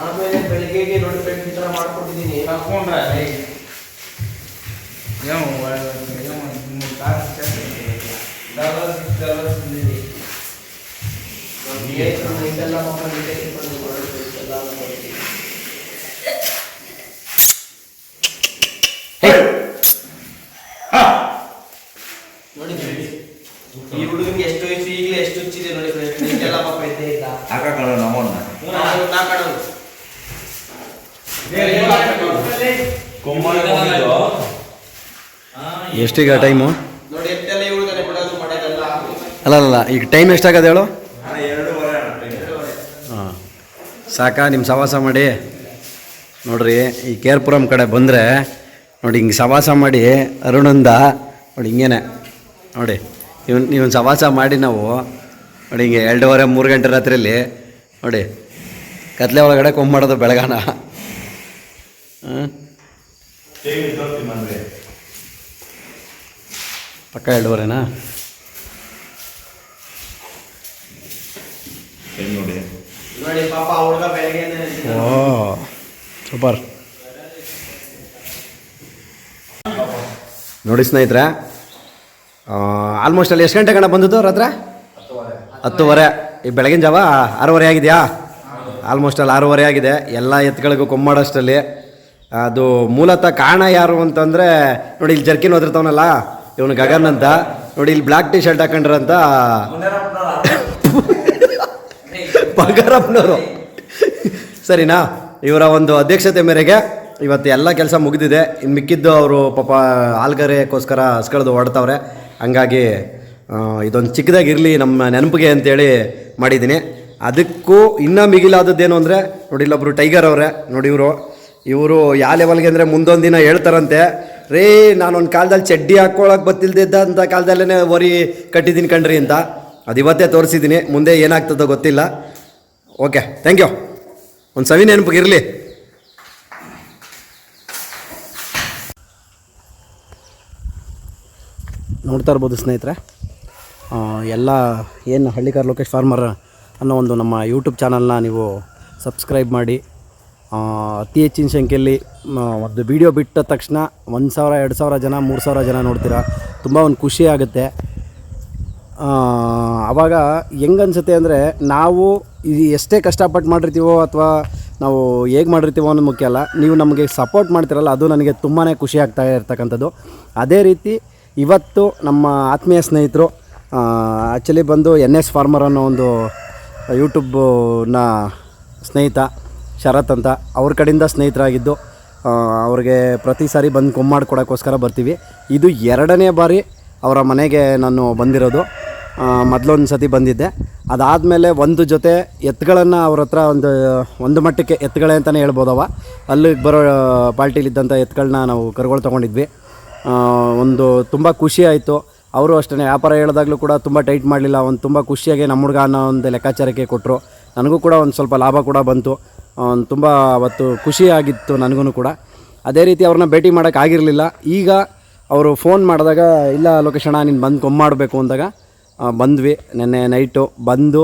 ಆಮೇಲೆ ಬೆಳಿಗ್ಗೆಗೆ ನೋಡಿ ಫ್ರೆಂಡ್ಸ್ ಈ ಥರ ಮಾಡ್ಕೊಟ್ಟಿದ್ದೀನಿ ಹಾಕೊಂಡ್ರ ಎಲ್ಲ ಏನೋ ಮೂರು ತಾಸು ಡಾಲರ್ಸ್ ಡಾಲರ್ಸ್ ಬಂದಿದೆ ನಮ್ಮ ಸ್ನೇಹಿತರು ಇದೆಲ್ಲ ಮಕ್ಕಳು ಇಲ್ಲೇ ಇಟ್ಕೊಂಡು ಮಾಡಿ friends ಎಲ್ಲ ಮಾಡ್ಕೊಟ್ಟಿದ್ದೀನಿ. ನೋಡಿ friends, ಈ ಹುಡುಗನಿಗೆ ಎಷ್ಟು ವಯಸ್ಸು ಈಗಲೇ ಎಷ್ಟು ಹುಚ್ಚಿದೆ ನೋಡಿ ಫ್ರೆಂಡ್ಸ್ ಇದೆಲ್ಲ ಪಾಪ ಇದ್ದೇ ಇಲ್ಲ ಹಾಕಲ್ಲ ನಮ್ಮನ್ನ ನಾವು ನಾಲ್ಕಾಡೋದು ಕೊಮ್ಮಲ್ ಬಂದಿದ್ದು ಎಷ್ಟೀಗ ಟೈಮು ನೋಡಿ ಎಷ್ಟೆಲ್ಲ ಇವ್ಳಿಗೆ ಬಿಡೋದು ಮಾಡೋದೆಲ್ಲ. ಅಲ್ಲ ಅಲ್ಲ ಈಗ ಟೈಮ್ ಎಷ್ಟಾಗದೆ ಹೇಳು. ಹಾಂ. ಸಾಕಾ ನಿಮ್ಮ ಸವಾಸ ಮಾಡಿ. ನೋಡ್ರಿ ಈ ಕೇರ್ಪುರಂ ಕಡೆ ಬಂದರೆ ನೋಡಿ ಹಿಂಗೆ ಸವಾಸ ಮಾಡಿ ಅರುಣಂದ ನೋಡಿ ಹಿಂಗೇನೆ. ನೋಡಿ ಇವನ್ ಇವನ್ ಸವಾಸ ಮಾಡಿ ನಾವು ನೋಡಿ ಹಿಂಗೆ ಎರಡೂವರೆ ಮೂರು ಗಂಟೆ ರಾತ್ರಿಯಲ್ಲಿ ನೋಡಿ ಕತ್ಲೆ ಒಳಗಡೆ ಕೊಂಬಾಡೋದು ಬೆಳಗಾನ. ಹಾಂ. ತೋರ್ಸ್ತೀನಿ ಪಕ್ಕ ಎರಡೂವರೆನಾ? Time ನೋಡಿ? ನೋಡಿ ಪಾಪ ಆ ಹುಡುಗ ಬೆಳಗ್ಗೆ ಓ ಸೂಪರ್. ನೋಡಿ ಸ್ನೇಹಿತರೆ ಆಲ್ಮೋಸ್ಟ್ ಅಲ್ಲಿ ಎಷ್ಟು ಗಂಟೆ ಕಣ ಬಂದದ್ದು ಹತ್ರ ಹತ್ತುವರೆ. ಈ ಬೆಳಗಿನ ಜಾವ ಆರೂವರೆ ಆಗಿದೆಯಾ? ಆಲ್ಮೋಸ್ಟ್ ಅಲ್ಲಿ ಆರೂವರೆ ಆಗಿದೆ. ಎಲ್ಲ ಎತ್ತುಗಳಿಗೂ ಕೊಮ್ಮಾಡೋಷ್ಟಲ್ಲಿ ಅದು ಮೂಲತಃ ಕಾರಣ ಯಾರು ಅಂತಂದರೆ, ನೋಡಿ ಇಲ್ಲಿ ಜರ್ಕಿನ್ ಓದಿರ್ತಾವನಲ್ಲ ಇವನು ಗಗನ್ ಅಂತ. ನೋಡಿ ಇಲ್ಲಿ ಬ್ಲ್ಯಾಕ್ ಟಿ ಶರ್ಟ್ ಹಾಕೊಂಡ್ರಂತ. ಬಂಗಾರಪ್ಪನವರು. ಸರಿನಾ? ಇವರ ಒಂದು ಅಧ್ಯಕ್ಷತೆ ಮೇರೆಗೆ ಇವತ್ತು ಎಲ್ಲ ಕೆಲಸ ಮುಗಿದಿದೆ. ಇನ್ನು ಮಿಕ್ಕಿದ್ದು ಅವರು ಪಾಪ ಆಲ್ಗರೆಗೋಸ್ಕರ ಹಸ್ಕಳ್ದು ಹೊಡ್ತವ್ರೆ ಹಂಗಾಗಿ ಇದೊಂದು ಚಿಕ್ಕದಾಗಿರಲಿ ನಮ್ಮ ನೆನಪಿಗೆ ಅಂತೇಳಿ ಮಾಡಿದ್ದೀನಿ. ಅದಕ್ಕೂ ಇನ್ನೂ ಮಿಗಿಲಾದದ್ದೇನು ಅಂದರೆ, ನೋಡಿ ಇಲ್ಲೊಬ್ಬರು ಟೈಗರ್ ಅವರೇ, ನೋಡಿ ಇವರು. ಇವರು ಯಾವ ಲೆವೆಲ್ಗೆ ಅಂದರೆ ಮುಂದೊಂದು ದಿನ ಹೇಳ್ತಾರಂತೆ, ರೇ, ನಾನೊಂದು ಕಾಲದಲ್ಲಿ ಚಡ್ಡಿ ಹಾಕ್ಕೊಳಕ್ಕೆ ಬತ್ತಿಲ್ದಿದ್ದಂಥ ಕಾಲದಲ್ಲೇ ಒರಿ ಕಟ್ಟಿದ್ದೀನಿ ಕಣ್ರಿ ಅಂತ. ಅದು ಇವತ್ತೇ ತೋರಿಸಿದ್ದೀನಿ ಮುಂದೆ ಏನಾಗ್ತದೋ ಗೊತ್ತಿಲ್ಲ. ಓಕೆ ಥ್ಯಾಂಕ್ ಯು ಒಂದು ಸವಿ ನೆನಪಿಗೆ ಇರಲಿ. ನೋಡ್ತಾ ಇರ್ಬೋದು ಸ್ನೇಹಿತರೆ ಎಲ್ಲ ಏನು ಹಳ್ಳಿಕಾರ್ ಲೋಕೇಶ್ ಫಾರ್ಮರ್ ಅನ್ನೋ ಒಂದು ನಮ್ಮ ಯೂಟ್ಯೂಬ್ ಚಾನಲ್ನ ನೀವು ಸಬ್ಸ್ಕ್ರೈಬ್ ಮಾಡಿ ಅತಿ ಹೆಚ್ಚಿನ ಸಂಖ್ಯೆಯಲ್ಲಿ ಒಂದು ವಿಡಿಯೋ ಬಿಟ್ಟ ತಕ್ಷಣ ಒಂದು ಸಾವಿರ, ಎರಡು ಸಾವಿರ ಜನ, ಮೂರು ಸಾವಿರ ಜನ ನೋಡ್ತೀರಾ. ತುಂಬ ಒಂದು ಖುಷಿ ಆಗುತ್ತೆ. ಆವಾಗ ಹೆಂಗನ್ಸುತ್ತೆ ಅಂದರೆ ನಾವು ಇದು ಎಷ್ಟೇ ಕಷ್ಟಪಟ್ಟು ಮಾಡಿರ್ತೀವೋ ಅಥವಾ ನಾವು ಹೇಗೆ ಮಾಡಿರ್ತೀವೋ ಅನ್ನೋದು ಮುಖ್ಯ ಅಲ್ಲ. ನೀವು ನಮಗೆ ಸಪೋರ್ಟ್ ಮಾಡ್ತಿರಲ್ಲ, ಅದು ನನಗೆ ತುಂಬಾ ಖುಷಿ ಆಗ್ತಾ ಇರ್ತಕ್ಕಂಥದ್ದು. ಅದೇ ರೀತಿ ಇವತ್ತು ನಮ್ಮ ಆತ್ಮೀಯ ಸ್ನೇಹಿತರು ಆ್ಯಕ್ಚುಲಿ ಬಂದು ಎನ್ ಎಸ್ ಫಾರ್ಮರ್ ಅನ್ನೋ ಒಂದು ಯೂಟ್ಯೂಬ್ನ ಸ್ನೇಹಿತ ಶರತ್ ಅಂತ ಅವ್ರ ಕಡೆಯಿಂದ ಸ್ನೇಹಿತರಾಗಿದ್ದು ಅವ್ರಿಗೆ ಪ್ರತಿ ಸಾರಿ ಬಂದು ಕೊಮ್ಮಾಡ್ ಕೊಡೋಕ್ಕೋಸ್ಕರ ಬರ್ತೀವಿ. ಇದು ಎರಡನೇ ಬಾರಿ ಅವರ ಮನೆಗೆ ನಾನು ಬಂದಿರೋದು. ಮೊದಲೊಂದು ಸತಿ ಬಂದಿದ್ದೆ. ಅದಾದಮೇಲೆ ಒಂದು ಜೊತೆ ಎತ್ತುಗಳನ್ನು ಅವ್ರ ಹತ್ರ ಒಂದು ಒಂದು ಮಟ್ಟಕ್ಕೆ ಎತ್ತುಗಳೇ ಅಂತಲೇ ಹೇಳ್ಬೋದವ. ಅಲ್ಲಿಗೆ ಬರೋ ಪಾರ್ಟಿಲಿದ್ದಂಥ ಎತ್ತುಗಳನ್ನ ನಾವು ಕರುಗಳು ತೊಗೊಂಡಿದ್ವಿ. ಒಂದು ತುಂಬ ಖುಷಿ ಆಯಿತು. ಅವರು ಅಷ್ಟೇ ವ್ಯಾಪಾರ ಹೇಳಿದಾಗಲೂ ಕೂಡ ತುಂಬ ಟೈಟ್ ಮಾಡಲಿಲ್ಲ. ಒಂದು ತುಂಬ ಖುಷಿಯಾಗಿ ನಮ್ಮ ಹುಡುಗ ಅನ್ನೋ ಒಂದು ಲೆಕ್ಕಾಚಾರಕ್ಕೆ ಕೊಟ್ಟರು ನನಗೂ ಕೂಡ ಒಂದು ಸ್ವಲ್ಪ ಲಾಭ ಕೂಡ ಬಂತು. ತುಂಬ ಅವತ್ತು ಖುಷಿಯಾಗಿತ್ತು ನನಗೂ ಕೂಡ. ಅದೇ ರೀತಿ ಅವ್ರನ್ನ ಭೇಟಿ ಮಾಡೋಕ್ಕಾಗಿರಲಿಲ್ಲ ಈಗ ಅವರು ಫೋನ್ ಮಾಡಿದಾಗ ಇಲ್ಲ ಲೊಕೇಶಣ ನೀನು ಬಂದು ಕೊಮ್ಮ ಮಾಡಬೇಕು ಅಂದಾಗ ಬಂದ್ವಿ. ನೆನ್ನೆ ನೈಟು ಬಂದು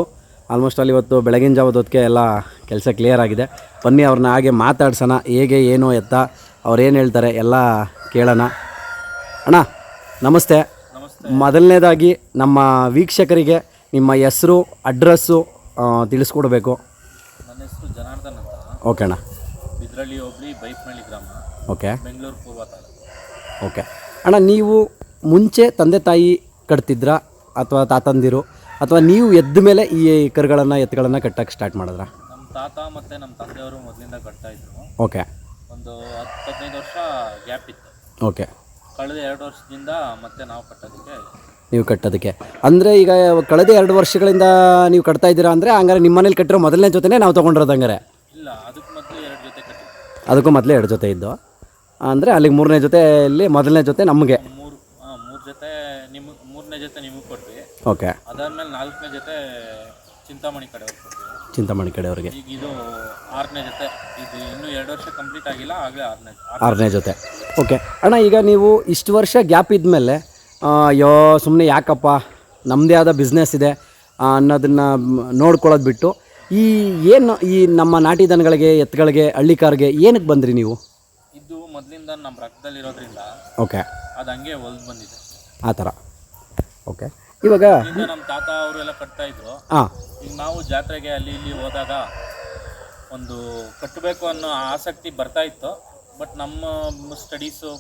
ಆಲ್ಮೋಸ್ಟ್ ಅಲ್ಲಿ ಇವತ್ತು ಬೆಳಗಿನ ಜಾವದೊತ್ತಿಗೆ ಎಲ್ಲ ಕೆಲಸ ಕ್ಲಿಯರ್ ಆಗಿದೆ. ಬನ್ನಿ ಅವ್ರನ್ನ ಹಾಗೆ ಮಾತಾಡ್ಸೋಣ. ಹೇಗೆ ಏನು ಎತ್ತ ಅವ್ರು ಏನು ಹೇಳ್ತಾರೆ ಎಲ್ಲ ಕೇಳೋಣ. ಅಣ್ಣ ನಮಸ್ತೆ. ಮೊದಲನೇದಾಗಿ ನಮ್ಮ ವೀಕ್ಷಕರಿಗೆ ನಿಮ್ಮ ಹೆಸರು ಅಡ್ರೆಸ್ಸು ತಿಳಿಸ್ಕೊಡ್ಬೇಕು. ನನ್ನ ಹೆಸರು ಜನಾರ್ದನ್ ಅಂತ. ಓಕೆ ಅಣ್ಣ. ಬಿದ್ರಳ್ಳಿ ಹೋಬಳಿ ಬೈಪ್ನಳ್ಳಿ ಗ್ರಾಮ. ಓಕೆ ಬೆಂಗಳೂರು ಪೂರ್ವ ತಾಲೂಕು. ಓಕೆ ಅಣ್ಣ ನೀವು ಮುಂಚೆ ತಂದೆ ತಾಯಿ ಕಟ್ತಿದ್ರಾ? ಅಥವಾ ತಾತಂದಿರು? ಅಥವಾ ನೀವು ಎದ್ದ ಮೇಲೆ ಈ ಕರುಗಳನ್ನು ಎತ್ತುಗಳನ್ನು ಕಟ್ಟಕ್ಕೆ ಸ್ಟಾರ್ಟ್ ಮಾಡಿದ್ರಾ? ನಮ್ಮ ತಾತ ಮತ್ತು ನಮ್ಮ ತಂದೆಯವರು ಮೊದಲಿಂದ ಕಟ್ತಾ ಇದ್ರು. ಓಕೆ ಒಂದು ಹತ್ತು ಹದಿನೈದು ವರ್ಷ ಗ್ಯಾಪ್ ಇತ್ತು. ಓಕೆ ಕಳೆದ ಎರಡು ವರ್ಷದಿಂದ ಮತ್ತೆ ನಾವು ಕಟ್ಟೋದಕ್ಕೆ ನೀವು ಕಟ್ಟೋದಕ್ಕೆ. ಅಂದರೆ ಈಗ ಕಳೆದ ಎರಡು ವರ್ಷಗಳಿಂದ ನೀವು ಕಟ್ತಾ ಇದ್ದೀರಾ ಅಂದರೆ ಹಂಗಾರೆ ನಿಮ್ಮ ಮನೇಲಿ ಕಟ್ಟಿರೋ ಮೊದಲನೇ ಜೊತೆನೇ ನಾವು ತೊಗೊಂಡಿರೋದು ಹಂಗಾರೆ. ಇಲ್ಲ ಅದಕ್ಕೆ ಮೊದಲು ಎರಡು ಜೊತೆ ಕಟ್ಟಿದ್ವಿ ಅದಕ್ಕೂ ಮೊದಲೇ ಎರಡು ಜೊತೆ ಇದ್ದು. ಅಂದರೆ ಅಲ್ಲಿಗೆ ಮೂರನೇ ಜೊತೆಯಲ್ಲಿ ಮೊದಲನೇ ಜೊತೆ ನಮಗೆ. ಮೂರು ಹಾಂ ಮೂರು ಜೊತೆ ನಿಮ್ಮ ಮೂರನೇ ಜೊತೆ ನಿಮಗೆ ಕೊಟ್ವಿ. ಓಕೆ. ಅದಾದ್ಮೇಲೆ ನಾಲ್ಕನೇ ಜೊತೆ ಚಿಂತಾಮಣಿ ಕಡೆ ಕೊಟ್ವಿ. ಚಿಂತಾಮಣಿ ಕಡೆಯವರಿಗೆ. ಈಗ ಇದು ಆರನೇ ಜೊತೆ. ಇದು ಇನ್ನೂ ಎರಡು ವರ್ಷ ಕಂಪ್ಲೀಟ್ ಆಗಿಲ್ಲ ಆಗಲೇ ಆರನೇ ಆರನೇ ಜೊತೆ. ಓಕೆ. ಅಣ್ಣ ಈಗ ನೀವು ಇಷ್ಟು ವರ್ಷ ಗ್ಯಾಪ್ ಇದ್ಮೇಲೆ ಅಯ್ಯೋ ಸುಮ್ಮನೆ ಯಾಕಪ್ಪ? ನಮ್ಮದೇ ಆದ ಬಿಸ್ನೆಸ್ ಇದೆ ಅನ್ನೋದನ್ನು ನೋಡ್ಕೊಳ್ಳೋದು ಬಿಟ್ಟು. ಈ ಏನು ಈ ನಮ್ಮ ನಾಟಿ ದನಗಳಿಗೆ ಎತ್ತುಗಳಿಗೆ ಹಳ್ಳಿಕಾರ್ಗೆ ಏನಕ್ಕೆ ಬಂದ್ರಿ ನೀವು? ಇದು ಮೊದಲಿಂದ ನಮ್ಮ ರಕ್ತದಲ್ಲಿರೋದ್ರಿಂದ ಓಕೆ. ಅದು ಹಂಗೆ ಹೊಲ್ದು ಬಂದಿದೆ. ಆ ಥರ. ಓಕೆ. ಇವಾಗ ನಮ್ಮ ತಾತ ಅವರೆಲ್ಲ ಕಟ್ತಾ ಇದ್ರು. ಹಾಂ ಈಗ ನಾವು ಜಾತ್ರೆಗೆ ಅಲ್ಲಿ ಇಲ್ಲಿ ಹೋದಾಗ ಒಂದು ಕಟ್ಟಬೇಕು ಅನ್ನೋ ಆಸಕ್ತಿ ಬರ್ತಾ ಇತ್ತು. ಬಟ್ ನಮ್ಮ ಸ್ಟಡೀಸು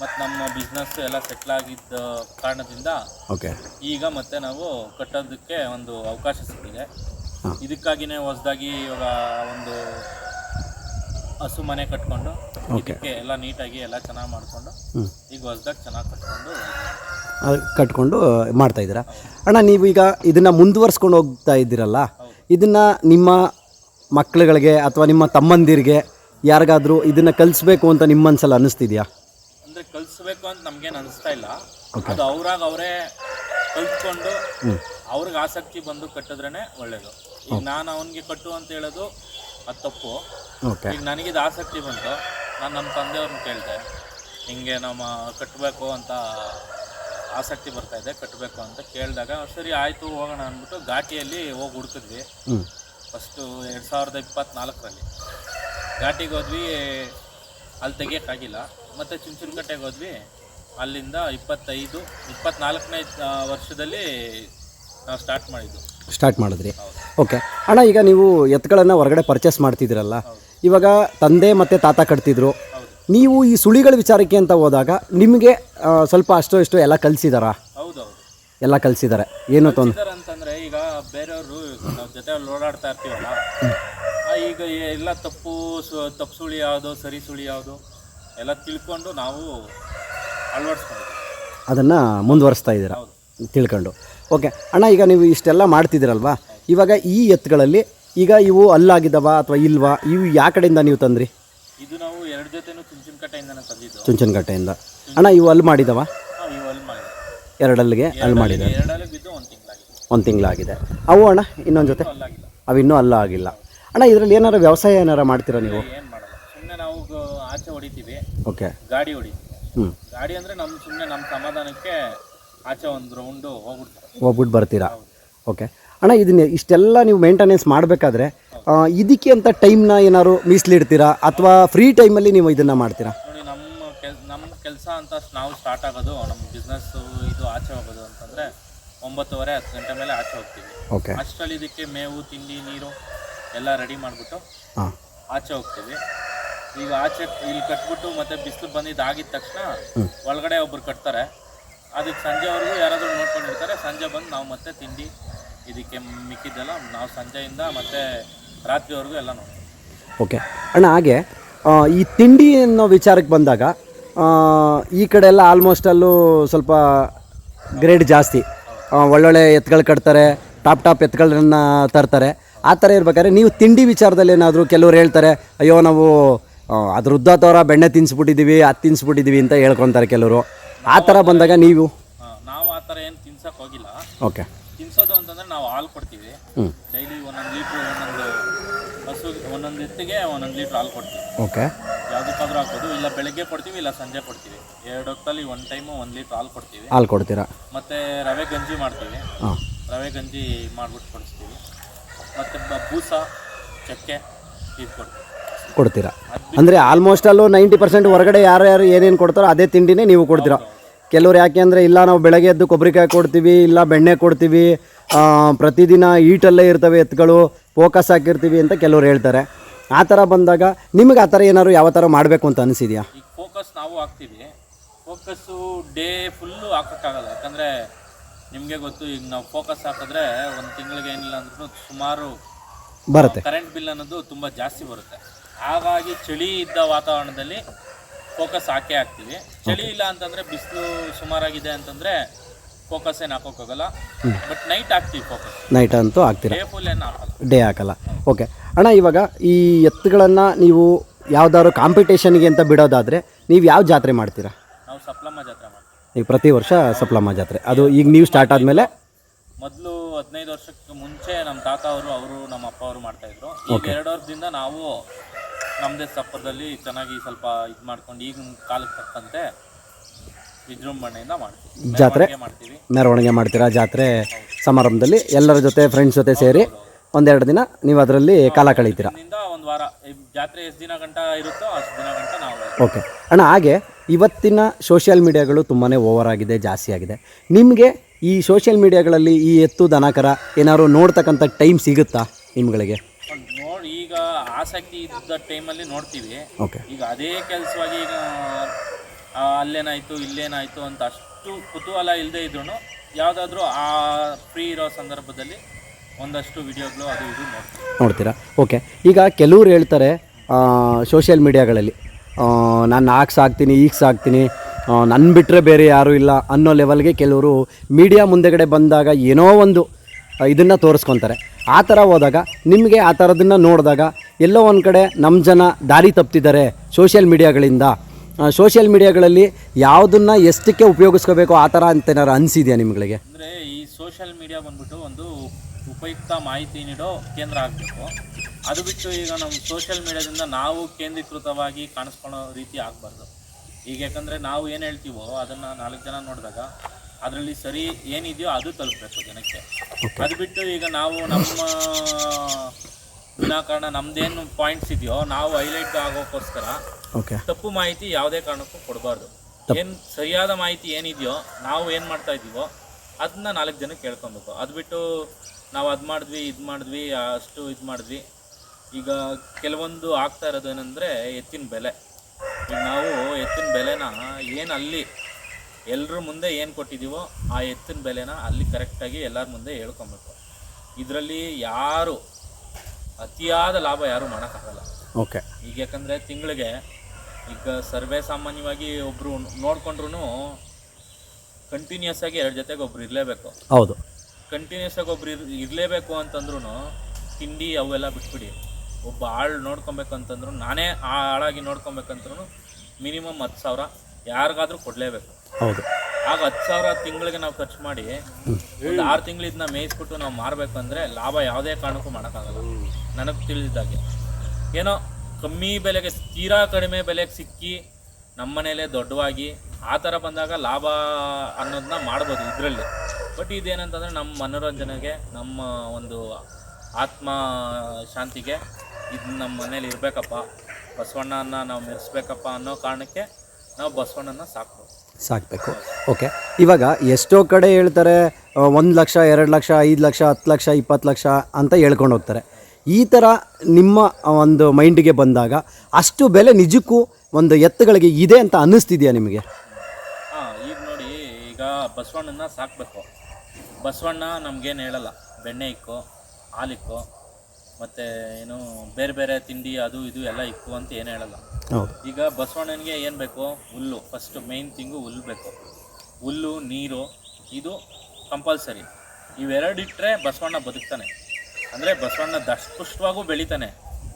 ಮತ್ತು ನಮ್ಮ ಬಿಸ್ನೆಸ್ ಎಲ್ಲ ಸೆಟ್ಲ್ ಆಗಿದ್ದ ಕಾರಣದಿಂದ ಓಕೆ ಈಗ ಮತ್ತೆ ನಾವು ಕಟ್ಟೋದಕ್ಕೆ ಒಂದು ಅವಕಾಶ ಸಿಕ್ಕಿದೆ. ಇದಕ್ಕಾಗಿನೇ ಹೊಸದಾಗಿ ಇವಾಗ ಒಂದು ಹಸು ಮನೆ ಕಟ್ಕೊಂಡು ಇದಕ್ಕೆ ಎಲ್ಲ ನೀಟಾಗಿ ಎಲ್ಲ ಚೆನ್ನಾಗಿ ಮಾಡಿಕೊಂಡು ಈಗ ಹೊಸ್ದಾಗಿ ಚೆನ್ನಾಗಿ ಕಟ್ಕೊಂಡು ಕಟ್ಕೊಂಡು ಮಾಡ್ತಾ ಇದ್ದೀರಾ? ಅಣ್ಣ ನೀವು ಈಗ ಇದನ್ನು ಮುಂದುವರ್ಸ್ಕೊಂಡು ಹೋಗ್ತಾ ಇದ್ದೀರಲ್ಲ? ಇದನ್ನು ನಿಮ್ಮ ಮಕ್ಕಳುಗಳಿಗೆ ಅಥವಾ ನಿಮ್ಮ ತಮ್ಮಂದಿರಿಗೆ ಯಾರಿಗಾದರೂ ಇದನ್ನು ಕಲಿಸ್ಬೇಕು ಅಂತ ನಿಮ್ಮನ್ಸಲ್ಲಿ ಅನ್ನಿಸ್ತಿದ್ಯಾ? ಕಲಿಸ್ಬೇಕು ಅಂತ ನಮ್ಗೇನು ಅನಿಸ್ತಾ ಇಲ್ಲ. ಅದು ಅವ್ರಾಗ ಅವರೇ ಕಲ್ತ್ಕೊಂಡು ಅವ್ರಿಗೆ ಆಸಕ್ತಿ ಬಂದು ಕಟ್ಟಿದ್ರೇನೆ ಒಳ್ಳೇದು. ಈಗ ನಾನು ಅವನಿಗೆ ಕಟ್ಟು ಅಂತ ಹೇಳೋದು ಅದು ತಪ್ಪು. ಈಗ ನನಗಿದು ಆಸಕ್ತಿ ಬಂತು. ನಾನು ನಮ್ಮ ತಂದೆಯವ್ರನ್ನ ಕೇಳಿದೆ. ಹಿಂಗೆ ನಮ್ಮ ಕಟ್ಟಬೇಕು ಅಂತ ಆಸಕ್ತಿ ಬರ್ತಾ ಇದೆ ಕಟ್ಟಬೇಕು ಅಂತ ಕೇಳಿದಾಗ ಸರಿ ಆಯಿತು ಹೋಗೋಣ ಅಂದ್ಬಿಟ್ಟು ಘಾಟಿಯಲ್ಲಿ ಹೋಗಿ ಹುಡುಕಿದ್ವಿ. ಫಸ್ಟು ಎರಡು ಸಾವಿರದ ಇಪ್ಪತ್ತ್ನಾಲ್ಕರಲ್ಲಿ ಘಾಟಿಗೆ ಹೋದ್ವಿ ಅಲ್ಲಿ ತೆಗಿಯೋಕ್ಕಾಗಿಲ್ಲ. ಮತ್ತು ಚುಂಚುನಕಟ್ಟೆಗೆ ಹೋದ್ವಿ. ಅಲ್ಲಿಂದ ಇಪ್ಪತ್ತೈದು ಇಪ್ಪತ್ನಾಲ್ಕನೇ ವರ್ಷದಲ್ಲಿ ನಾವು ಸ್ಟಾರ್ಟ್ ಮಾಡಿದ್ದು. ಸ್ಟಾರ್ಟ್ ಮಾಡಿದ್ರಿ. ಓಕೆ ಅಣ್ಣ ಈಗ ನೀವು ಎತ್ತುಗಳನ್ನು ಹೊರಗಡೆ ಪರ್ಚೇಸ್ ಮಾಡ್ತಿದ್ದೀರಲ್ಲ ಇವಾಗ ತಂದೆ ಮತ್ತು ತಾತ ಕಟ್ತಿದ್ರು. ನೀವು ಈ ಸುಳಿಗಳ ವಿಚಾರಕ್ಕೆ ಅಂತ ಹೋದಾಗ ನಿಮಗೆ ಸ್ವಲ್ಪ ಅಷ್ಟು ಇಷ್ಟು ಎಲ್ಲ ಕಲಿಸಿದಾರಾ? ಹೌದು ಎಲ್ಲ ಕಲಿಸಿದ್ದಾರೆ ಏನು ತೊಂದರೆ ಅಂತಂದರೆ ಈಗ ಬೇರೆಯವರು ನಾವು ಜೊತೆ ಓಡಾಡ್ತಾ ಇರ್ತೀವಲ್ಲ ಆ, ಈಗ ಎಲ್ಲ ತಪ್ಪು ಸು ತಪ್ಪು ಸುಳಿ ಯಾವುದು ಸರಿ ಸುಳಿ ಯಾವುದು? ಎಲ್ಲ ತಿಳ್ಕೊಂಡು ನಾವು ಅಳವಡಿಸ್ಕೊಂಡಿದ್ದೀವಿ. ಅದನ್ನು ಮುಂದುವರಿಸ್ತಾ ಇದ್ದೀರಾ? ತಿಳ್ಕೊಂಡು. ಓಕೆ ಅಣ್ಣ ಈಗ ನೀವು ಇಷ್ಟೆಲ್ಲ ಮಾಡ್ತಿದ್ದೀರಲ್ವಾ? ಇವಾಗ ಈ ಎತ್ತುಗಳಲ್ಲಿ ಈಗ ಇವು ಅಲ್ಲಾಗಿದ್ದಾವ ಅಥವಾ ಇಲ್ವಾ? ಇವು ಯಾವ ಕಡೆಯಿಂದ ನೀವು ತಂದ್ರಿ? ಇದು ನಾವು ಎರಡು ಜೊತೆನೂ ಚುಂಚನಕಟ್ಟೆಯಿಂದನೇ ತಂದಿದ್ದು ಚುಂಚನಕಟ್ಟೆಯಿಂದ. ಅಣ್ಣ ಇವು ಅಲ್ಲಿ ಮಾಡಿದವ? ನಾವು ಇವು ಅಲ್ಲಿ ಮಾಡಿದ್ವಿ. ಎರಡಲ್ಲಿಗೆ ಅಲ್ಲಿ ಮಾಡಿದೆ ಎರಡಲ್ಲಿ ಬಿದ್ದು ಒಂದು ತಿಂಗಳಾಗಿದೆ. ಒಂದು ತಿಂಗಳಾಗಿದೆ. ಅವು ಅಣ್ಣ ಇನ್ನೊಂದು ಜೊತೆ? ಅಲ್ಲಾಗಿಲ್ಲ. ಅವು ಇನ್ನೂ ಅಲ್ಲ ಆಗಿಲ್ಲ ಅಣ್ಣ ಇದರಲ್ಲಿ ಏನಾರು ವ್ಯವಸಾಯ ಏನಾರು ಮಾಡ್ತೀರಾ ನೀವು? ಏನು ಮಾಡಲ್ಲ ಸುಮ್ಮನೆ ನಾವು ಗ- ಆಚೆ ಹೊಡಿತೀವಿ. ಓಕೆ. ಗಾಡಿ ಹೊಡಿತೀವಿ ಹ್ಞೂ ಗಾಡಿ ಅಂದರೆ ನಮ್ಮ ಸುಮ್ಮನೆ ನಮ್ಮ ಸಮಾಧಾನಕ್ಕೆ ಆಚೆ ಒಂದು ರೌಂಡು ಹೋಗ್ಬಿಡ್ತಾರೆ ಹೋಗ್ಬಿಟ್ಟು ಬರ್ತೀರಾ? ಓಕೆ. ಅಣ್ಣ ಇದನ್ನ ಇಷ್ಟೆಲ್ಲ ನೀವು ಮೇಂಟೆನೆನ್ಸ್ ಮಾಡಬೇಕಾದ್ರೆ ಇದಕ್ಕೆ ಅಂತ ಟೈಮ್ನ ಏನಾದ್ರು ಮೀಸಲಿಡ್ತೀರಾ? ಅಥವಾ ಫ್ರೀ ಟೈಮಲ್ಲಿ ನೀವು ಇದನ್ನು ಮಾಡ್ತೀರಾ? ನೋಡಿ ನಮ್ಮ ಕೆಲ್ ನಮ್ಮ ಕೆಲಸ ಅಂತ ನಾವು ಸ್ಟಾರ್ಟ್ ಆಗೋದು ನಮ್ಮ ಬಿಸ್ನೆಸ್ಸು ಇದು ಆಚೆ ಹೋಗೋದು ಅಂತಂದರೆ ಒಂಬತ್ತುವರೆ ಹತ್ತು ಗಂಟೆ ಮೇಲೆ ಆಚೆ ಹೋಗ್ತೀವಿ. ಓಕೆ. ಅಷ್ಟರಲ್ಲಿ ಇದಕ್ಕೆ ಮೇವು ತಿಂಡಿ ನೀರು ಎಲ್ಲ ರೆಡಿ ಮಾಡಿಬಿಟ್ಟು ಹಾಂ. ಆಚೆ ಹೋಗ್ತೀವಿ. ಈಗ ಆಚೆ ಇಲ್ಲಿ ಕಟ್ಬಿಟ್ಟು ಮತ್ತೆ ಬಿಸಿಲು ಬಂದಿದ್ದು ಆಗಿದ ತಕ್ಷಣ ಒಳಗಡೆ ಒಬ್ರು ಕಟ್ತಾರೆ. ಅದಕ್ಕೆ ಸಂಜೆವರೆಗೂ ಯಾರಾದರೂ ನೋಡ್ಕೊಂಡಿರ್ತಾರೆ. ಸಂಜೆ ಬಂದು ನಾವು ಮತ್ತೆ ತಿಂಡಿ ಇದಕ್ಕೆ ಮಿಕ್ಕಿದ್ದೆಲ್ಲ ನಾವು ಸಂಜೆಯಿಂದ ಮತ್ತೆ ರಾತ್ರಿವರೆಗೂ ಎಲ್ಲ ನೋಡ್ತೀವಿ. ಓಕೆ. ಅಣ್ಣ ಹಾಗೆ ಈ ತಿಂಡಿ ಅನ್ನೋ ವಿಚಾರಕ್ಕೆ ಬಂದಾಗ ಈ ಕಡೆ ಎಲ್ಲ ಆಲ್ಮೋಸ್ಟ್ ಅಲ್ಲೂ ಸ್ವಲ್ಪ ಗ್ರೇಡ್ ಜಾಸ್ತಿ. ಒಳ್ಳೊಳ್ಳೆ ಎತ್ತುಗಳು ಕಟ್ತಾರೆ ಟಾಪ್ ಟಾಪ್ ಎತ್ಗಳನ್ನ ತರ್ತಾರೆ. ಆ ಥರ ಇರ್ಬೇಕಾದ್ರೆ ನೀವು ತಿಂಡಿ ವಿಚಾರದಲ್ಲಿ ಏನಾದರೂ ಕೆಲವ್ರು ಹೇಳ್ತಾರೆ ಅಯ್ಯೋ ನಾವು ಅದ್ರ ಉದ್ದ ತೋರ ಬೆಣ್ಣೆ ತಿನ್ಸ್ಬಿಟ್ಟಿದ್ದೀವಿ ಅದು ತಿನ್ಸ್ಬಿಟ್ಟಿದ್ದೀವಿ ಅಂತ ಹೇಳ್ಕೊತಾರೆ ಕೆಲವರು. ಆ ಥರ ಬಂದಾಗ ನೀವು? ನಾವು ಆ ಥರ ಏನು ತಿನ್ಸಕ್ಕೆ ಹೋಗಿಲ್ಲ. ಓಕೆ. ತಿನ್ಸೋದು ಅಂತಂದರೆ ನಾವು ಹಾಲು ಕೊಡ್ತೀವಿ. ಡೈಲಿ ಒಂದೊಂದು ಲೀಟ್ರ್ ಒಂದೊಂದು ಹಸು ಒಂದೊಂದು ಎತ್ತಿಗೆ ಒಂದೊಂದು ಲೀಟ್ರ್ ಹಾಲು ಕೊಡ್ತೀವಿ. ಓಕೆ. ಯಾವುದಕ್ಕಾದ್ರೂ ಹಾಕೋದು ಇಲ್ಲ ಬೆಳಗ್ಗೆ ಕೊಡ್ತೀವಿ ಇಲ್ಲ ಸಂಜೆ ಕೊಡ್ತೀವಿ. ಎರಡು ಹೊತ್ತಲ್ಲಿ ಒಂದು ಟೈಮು ಒಂದು ಲೀಟ್ರ್ ಹಾಲು ಕೊಡ್ತೀವಿ. ಹಾಲು ಕೊಡ್ತೀರಾ? ಮತ್ತು ರವೆ ಗಂಜಿ ಮಾಡ್ತೀವಿ. ಹಾಂ. ರವೆ ಗಂಜಿ ಮಾಡ್ಬಿಟ್ಟು ಕೊಡಿಸ್ತೀವಿ. ಮತ್ತು ಬೂಸ ಚಕ್ಕೆ ಇದು ಕೊಡ್ತೀವಿ. ಕೊಡ್ತೀರಾ? ಅಂದರೆ ಆಲ್ಮೋಸ್ಟ್ ಅಲ್ಲೂ ನೈಂಟಿ ಪರ್ಸೆಂಟ್ ಹೊರಗಡೆ ಯಾರು ಯಾರು ಏನೇನು ಕೊಡ್ತಾರೋ ಅದೇ ತಿಂಡಿನೇ ನೀವು ಕೊಡ್ತೀರಾ? ಕೆಲವ್ರು ಯಾಕೆ ಅಂದರೆ ಇಲ್ಲ ನಾವು ಬೆಳಗ್ಗೆ ಎದ್ದು ಕೊಬ್ಬರಿಕಾಯಿ ಕೊಡ್ತೀವಿ ಇಲ್ಲ ಬೆಣ್ಣೆ ಕೊಡ್ತೀವಿ ಪ್ರತಿದಿನ ಈಟಲ್ಲೇ ಇರ್ತವೆ ಎತ್ತುಗಳು ಫೋಕಸ್ ಹಾಕಿರ್ತೀವಿ ಅಂತ ಕೆಲವ್ರು ಹೇಳ್ತಾರೆ. ಆ ಥರ ಬಂದಾಗ ನಿಮಗೆ ಆ ಥರ ಏನಾದ್ರು ಯಾವ ಥರ ಮಾಡಬೇಕು ಅಂತ ಅನಿಸಿದೆಯಾ? ಫೋಕಸ್ ನಾವು ಹಾಕ್ತೀವಿ. ಫೋಕಸ್ಸು ಡೇ ಫುಲ್ಲು ಹಾಕೋಕ್ಕಾಗಲ್ಲ. ಯಾಕಂದರೆ ನಿಮಗೆ ಗೊತ್ತು ಈಗ ನಾವು ಫೋಕಸ್ ಹಾಕಿದ್ರೆ ಒಂದು ತಿಂಗಳಿಗೆ ಏನಿಲ್ಲ ಅಂದ್ರೂ ಸುಮಾರು ಬರುತ್ತೆ. ಕರೆಂಟ್ ಬಿಲ್ ಅನ್ನೋದು ತುಂಬ ಜಾಸ್ತಿ ಬರುತ್ತೆ. ಹಾಗಾಗಿ ಚಳಿ ಇದ್ದ ವಾತಾವರಣದಲ್ಲಿ ಫೋಕಸ್ ಹಾಕೇ ಹಾಕ್ತೀವಿ. ಚಳಿ ಇಲ್ಲ ಅಂತಂದರೆ ಬಿಸಿಲು ಸುಮಾರಾಗಿದೆ ಅಂತಂದರೆ ಫೋಕಸ್ ಏನು ಹಾಕೋಕ್ಕಾಗಲ್ಲ ಬಟ್ ನೈಟ್ ಹಾಕ್ತೀವಿ ಫೋಕಸ್ ನೈಟ್ ಅಂತೂ ಹಾಕ್ತೀರಾ? ಡೇ ಫುಲ್ ಏನು ಹಾಕಲ್ಲ. ಡೇ ಹಾಕಲ್ಲ. ಓಕೆ ಅಣ್ಣ ಇವಾಗ ಈ ಎತ್ತುಗಳನ್ನು ನೀವು ಯಾವ್ದಾದ್ರು ಕಾಂಪಿಟೇಷನ್ಗೆ ಅಂತ ಬಿಡೋದಾದರೆ ನೀವು ಯಾವ ಜಾತ್ರೆ ಮಾಡ್ತೀರಾ? ನಾವು ಸಪ್ಲಮ್ಮ ಜಾತ್ರೆ ಮಾಡ್ತೀವಿ. ಈಗ ಪ್ರತಿ ವರ್ಷ ಸಪ್ಲಮ್ಮ ಜಾತ್ರೆ. ಅದು ಈಗ ನೀವು ಸ್ಟಾರ್ಟ್ ಆದಮೇಲೆ? ಮೊದಲು ಹದಿನೈದು ವರ್ಷಕ್ಕೆ ಮುಂಚೆ ನಮ್ಮ ತಾತ ಅವರು ಅವರು ನಮ್ಮ ಅಪ್ಪ ಅವರು ಮಾಡ್ತಾ ಇದ್ರು. ಈಗ ಎರಡು ವರ್ಷದಿಂದ ನಾವು ನಮ್ಮದೇ ಸಪ್ಪದಲ್ಲಿ ಚೆನ್ನಾಗಿ ಸ್ವಲ್ಪ ಇದು ಮಾಡ್ಕೊಂಡು ಈಗ ಕಾಲಕ್ಕೆ ತಕ್ಕಂತೆ ವಿಜೃಂಭಣೆಯಿಂದ ಮಾಡ್ತೀವಿ. ಜಾತ್ರೆ ಮಾಡ್ತೀವಿ. ಮೆರವಣಿಗೆ ಮಾಡ್ತೀರಾ ಜಾತ್ರೆ ಸಮಾರಂಭದಲ್ಲಿ? ಎಲ್ಲರ ಜೊತೆ ಫ್ರೆಂಡ್ಸ್ ಜೊತೆ ಸೇರಿ ಒಂದೆರಡು ದಿನ ನೀವು ಅದರಲ್ಲಿ ಕಾಲ ಕಳೀತೀರಾ? ಒಂದು ವಾರ. ಜಾತ್ರೆ ಎಷ್ಟು ದಿನ ಗಂಟ ಇರುತ್ತೋ ಅಷ್ಟು ದಿನ ಗಂಟ ನಾವು ಓಕೆ. ಅಣ್ಣ ಹಾಗೆ ಇವತ್ತಿನ ಸೋಷಿಯಲ್ ಮೀಡಿಯಾಗಳು ತುಂಬಾ ಓವರ್ ಆಗಿದೆ ಜಾಸ್ತಿ ಆಗಿದೆ. ನಿಮಗೆ ಈ ಸೋಷಿಯಲ್ ಮೀಡಿಯಾಗಳಲ್ಲಿ ಈ ಎತ್ತು ದನಕರ ಏನಾದ್ರು ನೋಡ್ತಕ್ಕಂಥ ಟೈಮ್ ಸಿಗುತ್ತಾ ನಿಮ್ಗಳಿಗೆ? ಆಸಕ್ತಿ ಇದ್ದ ಟೈಮಲ್ಲಿ ನೋಡ್ತೀವಿ. ಓಕೆ. ಈಗ ಅದೇ ಕೆಲಸವಾಗಿ ಈಗ ಆ, ಅಲ್ಲೇನಾಯ್ತು ಇಲ್ಲೇನಾಯ್ತು ಅಂತ ಅಷ್ಟು ಕುತೂಹಲ ಇಲ್ಲದೆ ಇದ್ರು ಯಾವುದಾದ್ರೂ ಆ ಫ್ರೀ ಇರೋ ಸಂದರ್ಭದಲ್ಲಿ ಒಂದಷ್ಟು ವಿಡಿಯೋಗಳು ಅದು ಇದು ನೋಡ್ತೀವಿ. ನೋಡ್ತೀರಾ? ಓಕೆ. ಈಗ ಕೆಲವ್ರು ಹೇಳ್ತಾರೆ ಸೋಷಿಯಲ್ ಮೀಡಿಯಾಗಳಲ್ಲಿ ನಾನು ನಾಲ್ಕು ಸಾಕ್ತೀನಿ ಈಗ ಸಾಕ್ತೀನಿ ನನ್ನ ಬಿಟ್ಟರೆ ಬೇರೆ ಯಾರೂ ಇಲ್ಲ ಅನ್ನೋ ಲೆವೆಲ್ಗೆ ಕೆಲವರು ಮೀಡಿಯಾ ಮುಂದೆಗಡೆ ಬಂದಾಗ ಏನೋ ಒಂದು ಇದನ್ನು ತೋರಿಸ್ಕೊತಾರೆ. ಆ ಥರ ಹೋದಾಗ ನಿಮಗೆ ಆ ಥರದನ್ನು ನೋಡಿದಾಗ ಎಲ್ಲೋ ಒಂದು ಕಡೆ ನಮ್ಮ ಜನ ದಾರಿ ತಪ್ತಿದ್ದಾರೆ ಸೋಷಿಯಲ್ ಮೀಡಿಯಾಗಳಿಂದ ಸೋಷಿಯಲ್ ಮೀಡಿಯಾಗಳಲ್ಲಿ ಯಾವುದನ್ನು ಎಷ್ಟಕ್ಕೆ ಉಪಯೋಗಿಸ್ಕೋಬೇಕು ಆ ಥರ ಅಂತ ಏನಾರು ಅನಿಸಿದೆಯಾ ನಿಮ್ಗಳಿಗೆ? ಅಂದರೆ ಈ ಸೋಷಿಯಲ್ ಮೀಡಿಯಾ ಬಂದ್ಬಿಟ್ಟು ಒಂದು ಉಪಯುಕ್ತ ಮಾಹಿತಿ ನೀಡೋ ಕೇಂದ್ರ ಆಗಬೇಕು. ಅದು ಬಿಟ್ಟು ಈಗ ನಮ್ಮ ಸೋಷಿಯಲ್ ಮೀಡಿಯಾದಿಂದ ನಾವು ಕೇಂದ್ರೀಕೃತವಾಗಿ ಕಾಣಿಸ್ಕೊಳ್ಳೋ ರೀತಿ ಆಗಬಾರ್ದು. ಈಗ ಯಾಕಂದರೆ ನಾವು ಏನು ಹೇಳ್ತೀವೋ ಅದನ್ನು ನಾಲ್ಕು ಜನ ನೋಡಿದಾಗ ಅದರಲ್ಲಿ ಸರಿ ಏನಿದೆಯೋ ಅದು ತಲುಪಬೇಕು ಜನಕ್ಕೆ. ಅದು ಬಿಟ್ಟು ಈಗ ನಾವು ನಮ್ಮ ವಿನಾಕಾರಣ ನಮ್ದೇನು ಪಾಯಿಂಟ್ಸ್ ಇದೆಯೋ ನಾವು ಹೈಲೈಟ್ ಆಗೋಕ್ಕೋಸ್ಕರ ಓಕೆ ತಪ್ಪು ಮಾಹಿತಿ ಯಾವುದೇ ಕಾರಣಕ್ಕೂ ಕೊಡಬಾರ್ದು. ಏನು ಸರಿಯಾದ ಮಾಹಿತಿ ಏನಿದೆಯೋ ನಾವು ಏನು ಮಾಡ್ತಾ ಇದ್ದೀವೋ ಅದನ್ನ ನಾಲ್ಕು ಜನಕ್ಕೆ ಕೇಳ್ಕೊಬೇಕು. ಅದು ಬಿಟ್ಟು ನಾವು ಅದು ಮಾಡಿದ್ವಿ ಇದು ಮಾಡಿದ್ವಿ ಅಷ್ಟು ಇದು ಮಾಡಿದ್ವಿ. ಈಗ ಕೆಲವೊಂದು ಆಗ್ತಾ ಇರೋದು ಏನಂದರೆ ಎತ್ತಿನ ಬೆಲೆ. ಈಗ ನಾವು ಎತ್ತಿನ ಬೆಲೆನ ಏನು ಅಲ್ಲಿ ಎಲ್ಲರ ಮುಂದೆ ಏನು ಕೊಟ್ಟಿದ್ದೀವೋ ಆ ಎತ್ತಿನ ಬೆಲೆನ ಅಲ್ಲಿ ಕರೆಕ್ಟಾಗಿ ಎಲ್ಲರ ಮುಂದೆ ಹೇಳ್ಕೊಬೇಕು. ಇದರಲ್ಲಿ ಯಾರು ಅತಿಯಾದ ಲಾಭ ಯಾರು ಮಾಡೋಕ್ಕಾಗಲ್ಲ. ಓಕೆ. ಈಗ ಯಾಕಂದ್ರೆ ತಿಂಗಳಿಗೆ ಈಗ ಸರ್ವೆ ಸಾಮಾನ್ಯವಾಗಿ ಒಬ್ಬರು ನೋಡ್ಕೊಂಡ್ರು ಕಂಟಿನ್ಯೂಸ್ ಆಗಿ ಎರಡು ಜೊತೆಗೆ ಒಬ್ರು ಇರಲೇಬೇಕು. ಹೌದು. ಕಂಟಿನ್ಯೂಸ್ ಆಗಿ ಒಬ್ರು ಇರ್ ಇರಲೇಬೇಕು ಅಂತಂದ್ರೂ ತಿಂಡಿ ಅವೆಲ್ಲ ಬಿಟ್ಬಿಡಿ. ಒಬ್ಬ ಆಳು ನೋಡ್ಕೊಬೇಕು ಅಂತಂದ್ರು ನಾನೇ ಆ ಆಳಾಗಿ ನೋಡ್ಕೊಬೇಕಂದ್ರೂ ಮಿನಿಮಮ್ ಹತ್ತು ಸಾವಿರ ಯಾರಿಗಾದ್ರೂ ಕೊಡಲೇಬೇಕು. ಹೌದು. ಆಗ ಹತ್ತು ಸಾವಿರ ತಿಂಗಳಿಗೆ ನಾವು ಖರ್ಚು ಮಾಡಿ ಒಂದು ಆರು ತಿಂಗಳು ಇದನ್ನ ಮೇಯಿಸ್ಬಿಟ್ಟು ನಾವು ಮಾರಬೇಕು ಅಂದರೆ ಲಾಭ ಯಾವುದೇ ಕಾರಣಕ್ಕೂ ಮಾಡೋಕ್ಕಾಗಲ್ಲ. ನನಗೆ ತಿಳಿದಿದ್ದಾಗೆ. ಏನೋ ಕಮ್ಮಿ ಬೆಲೆಗೆ, ತೀರಾ ಕಡಿಮೆ ಬೆಲೆಗೆ ಸಿಕ್ಕಿ ನಮ್ಮನೇಲೆ ದೊಡ್ಡವಾಗಿ ಆ ಥರ ಬಂದಾಗ ಲಾಭ ಅನ್ನೋದನ್ನ ಮಾಡ್ಬೋದು ಇದರಲ್ಲಿ. ಬಟ್ ಇದೇನಂತಂದರೆ ನಮ್ಮ ಮನೋರಂಜನೆಗೆ, ನಮ್ಮ ಒಂದು ಆತ್ಮ ಶಾಂತಿಗೆ ಇದು ನಮ್ಮ ಮನೇಲಿ ಇರಬೇಕಪ್ಪ. ಬಸವಣ್ಣನ ನಾವು ಮೆರೆಸ್ಬೇಕಪ್ಪ ಅನ್ನೋ ಕಾರಣಕ್ಕೆ ನಾವು ಬಸವಣ್ಣನ ಸಾಕ್ಬೋದು. ಸಾಕಬೇಕು. ಓಕೆ ಇವಾಗ ಎಷ್ಟೋ ಕಡೆ ಹೇಳ್ತಾರೆ ಒಂದು ಲಕ್ಷ, ಎರಡು ಲಕ್ಷ, ಐದು ಲಕ್ಷ, ಹತ್ತು ಲಕ್ಷ, ಇಪ್ಪತ್ತು ಲಕ್ಷ ಅಂತ ಹೇಳ್ಕೊಂಡು ಹೋಗ್ತಾರೆ. ಈ ಥರ ನಿಮ್ಮ ಒಂದು ಮೈಂಡಿಗೆ ಬಂದಾಗ ಅಷ್ಟು ಬೆಲೆ ನಿಜಕ್ಕೂ ಒಂದು ಎತ್ತುಗಳಿಗೆ ಇದೆ ಅಂತ ಅನ್ನಿಸ್ತಿದೆಯಾ ನಿಮಗೆ? ಹಾಂ, ಈಗ ನೋಡಿ, ಈಗ ಬಸವಣ್ಣನ ಸಾಕಬೇಕು. ಬಸವಣ್ಣ ನಮಗೇನು ಹೇಳಲ್ಲ. ಬೆಣ್ಣೆ ಇಕ್ಕೋ ಹಾಲಿಕ್ಕೋ ಮತ್ತು ಏನು ಬೇರೆ ಬೇರೆ ತಿಂಡಿ ಅದು ಇದು ಎಲ್ಲ ಇಕ್ಕು ಅಂತ ಏನು ಹೇಳಲ್ಲ. ಈಗ ಬಸವಣ್ಣನಿಗೆ ಏನು ಬೇಕು? ಹುಲ್ಲು. ಫಸ್ಟ್ ಮೇಯ್ನ್ ತಿಂಗು ಹುಲ್ಲು ಬೇಕು. ಹುಲ್ಲು ನೀರು ಇದು ಕಂಪಲ್ಸರಿ ಇವೆರಡಿಟ್ಟರೆ ಬಸವಣ್ಣ ಬದುಕ್ತಾನೆ. ಅಂದರೆ ಬಸವಣ್ಣ ದಷ್ಟಪುಷ್ಟವಾಗೂ ಬೆಳಿತಾನೆ.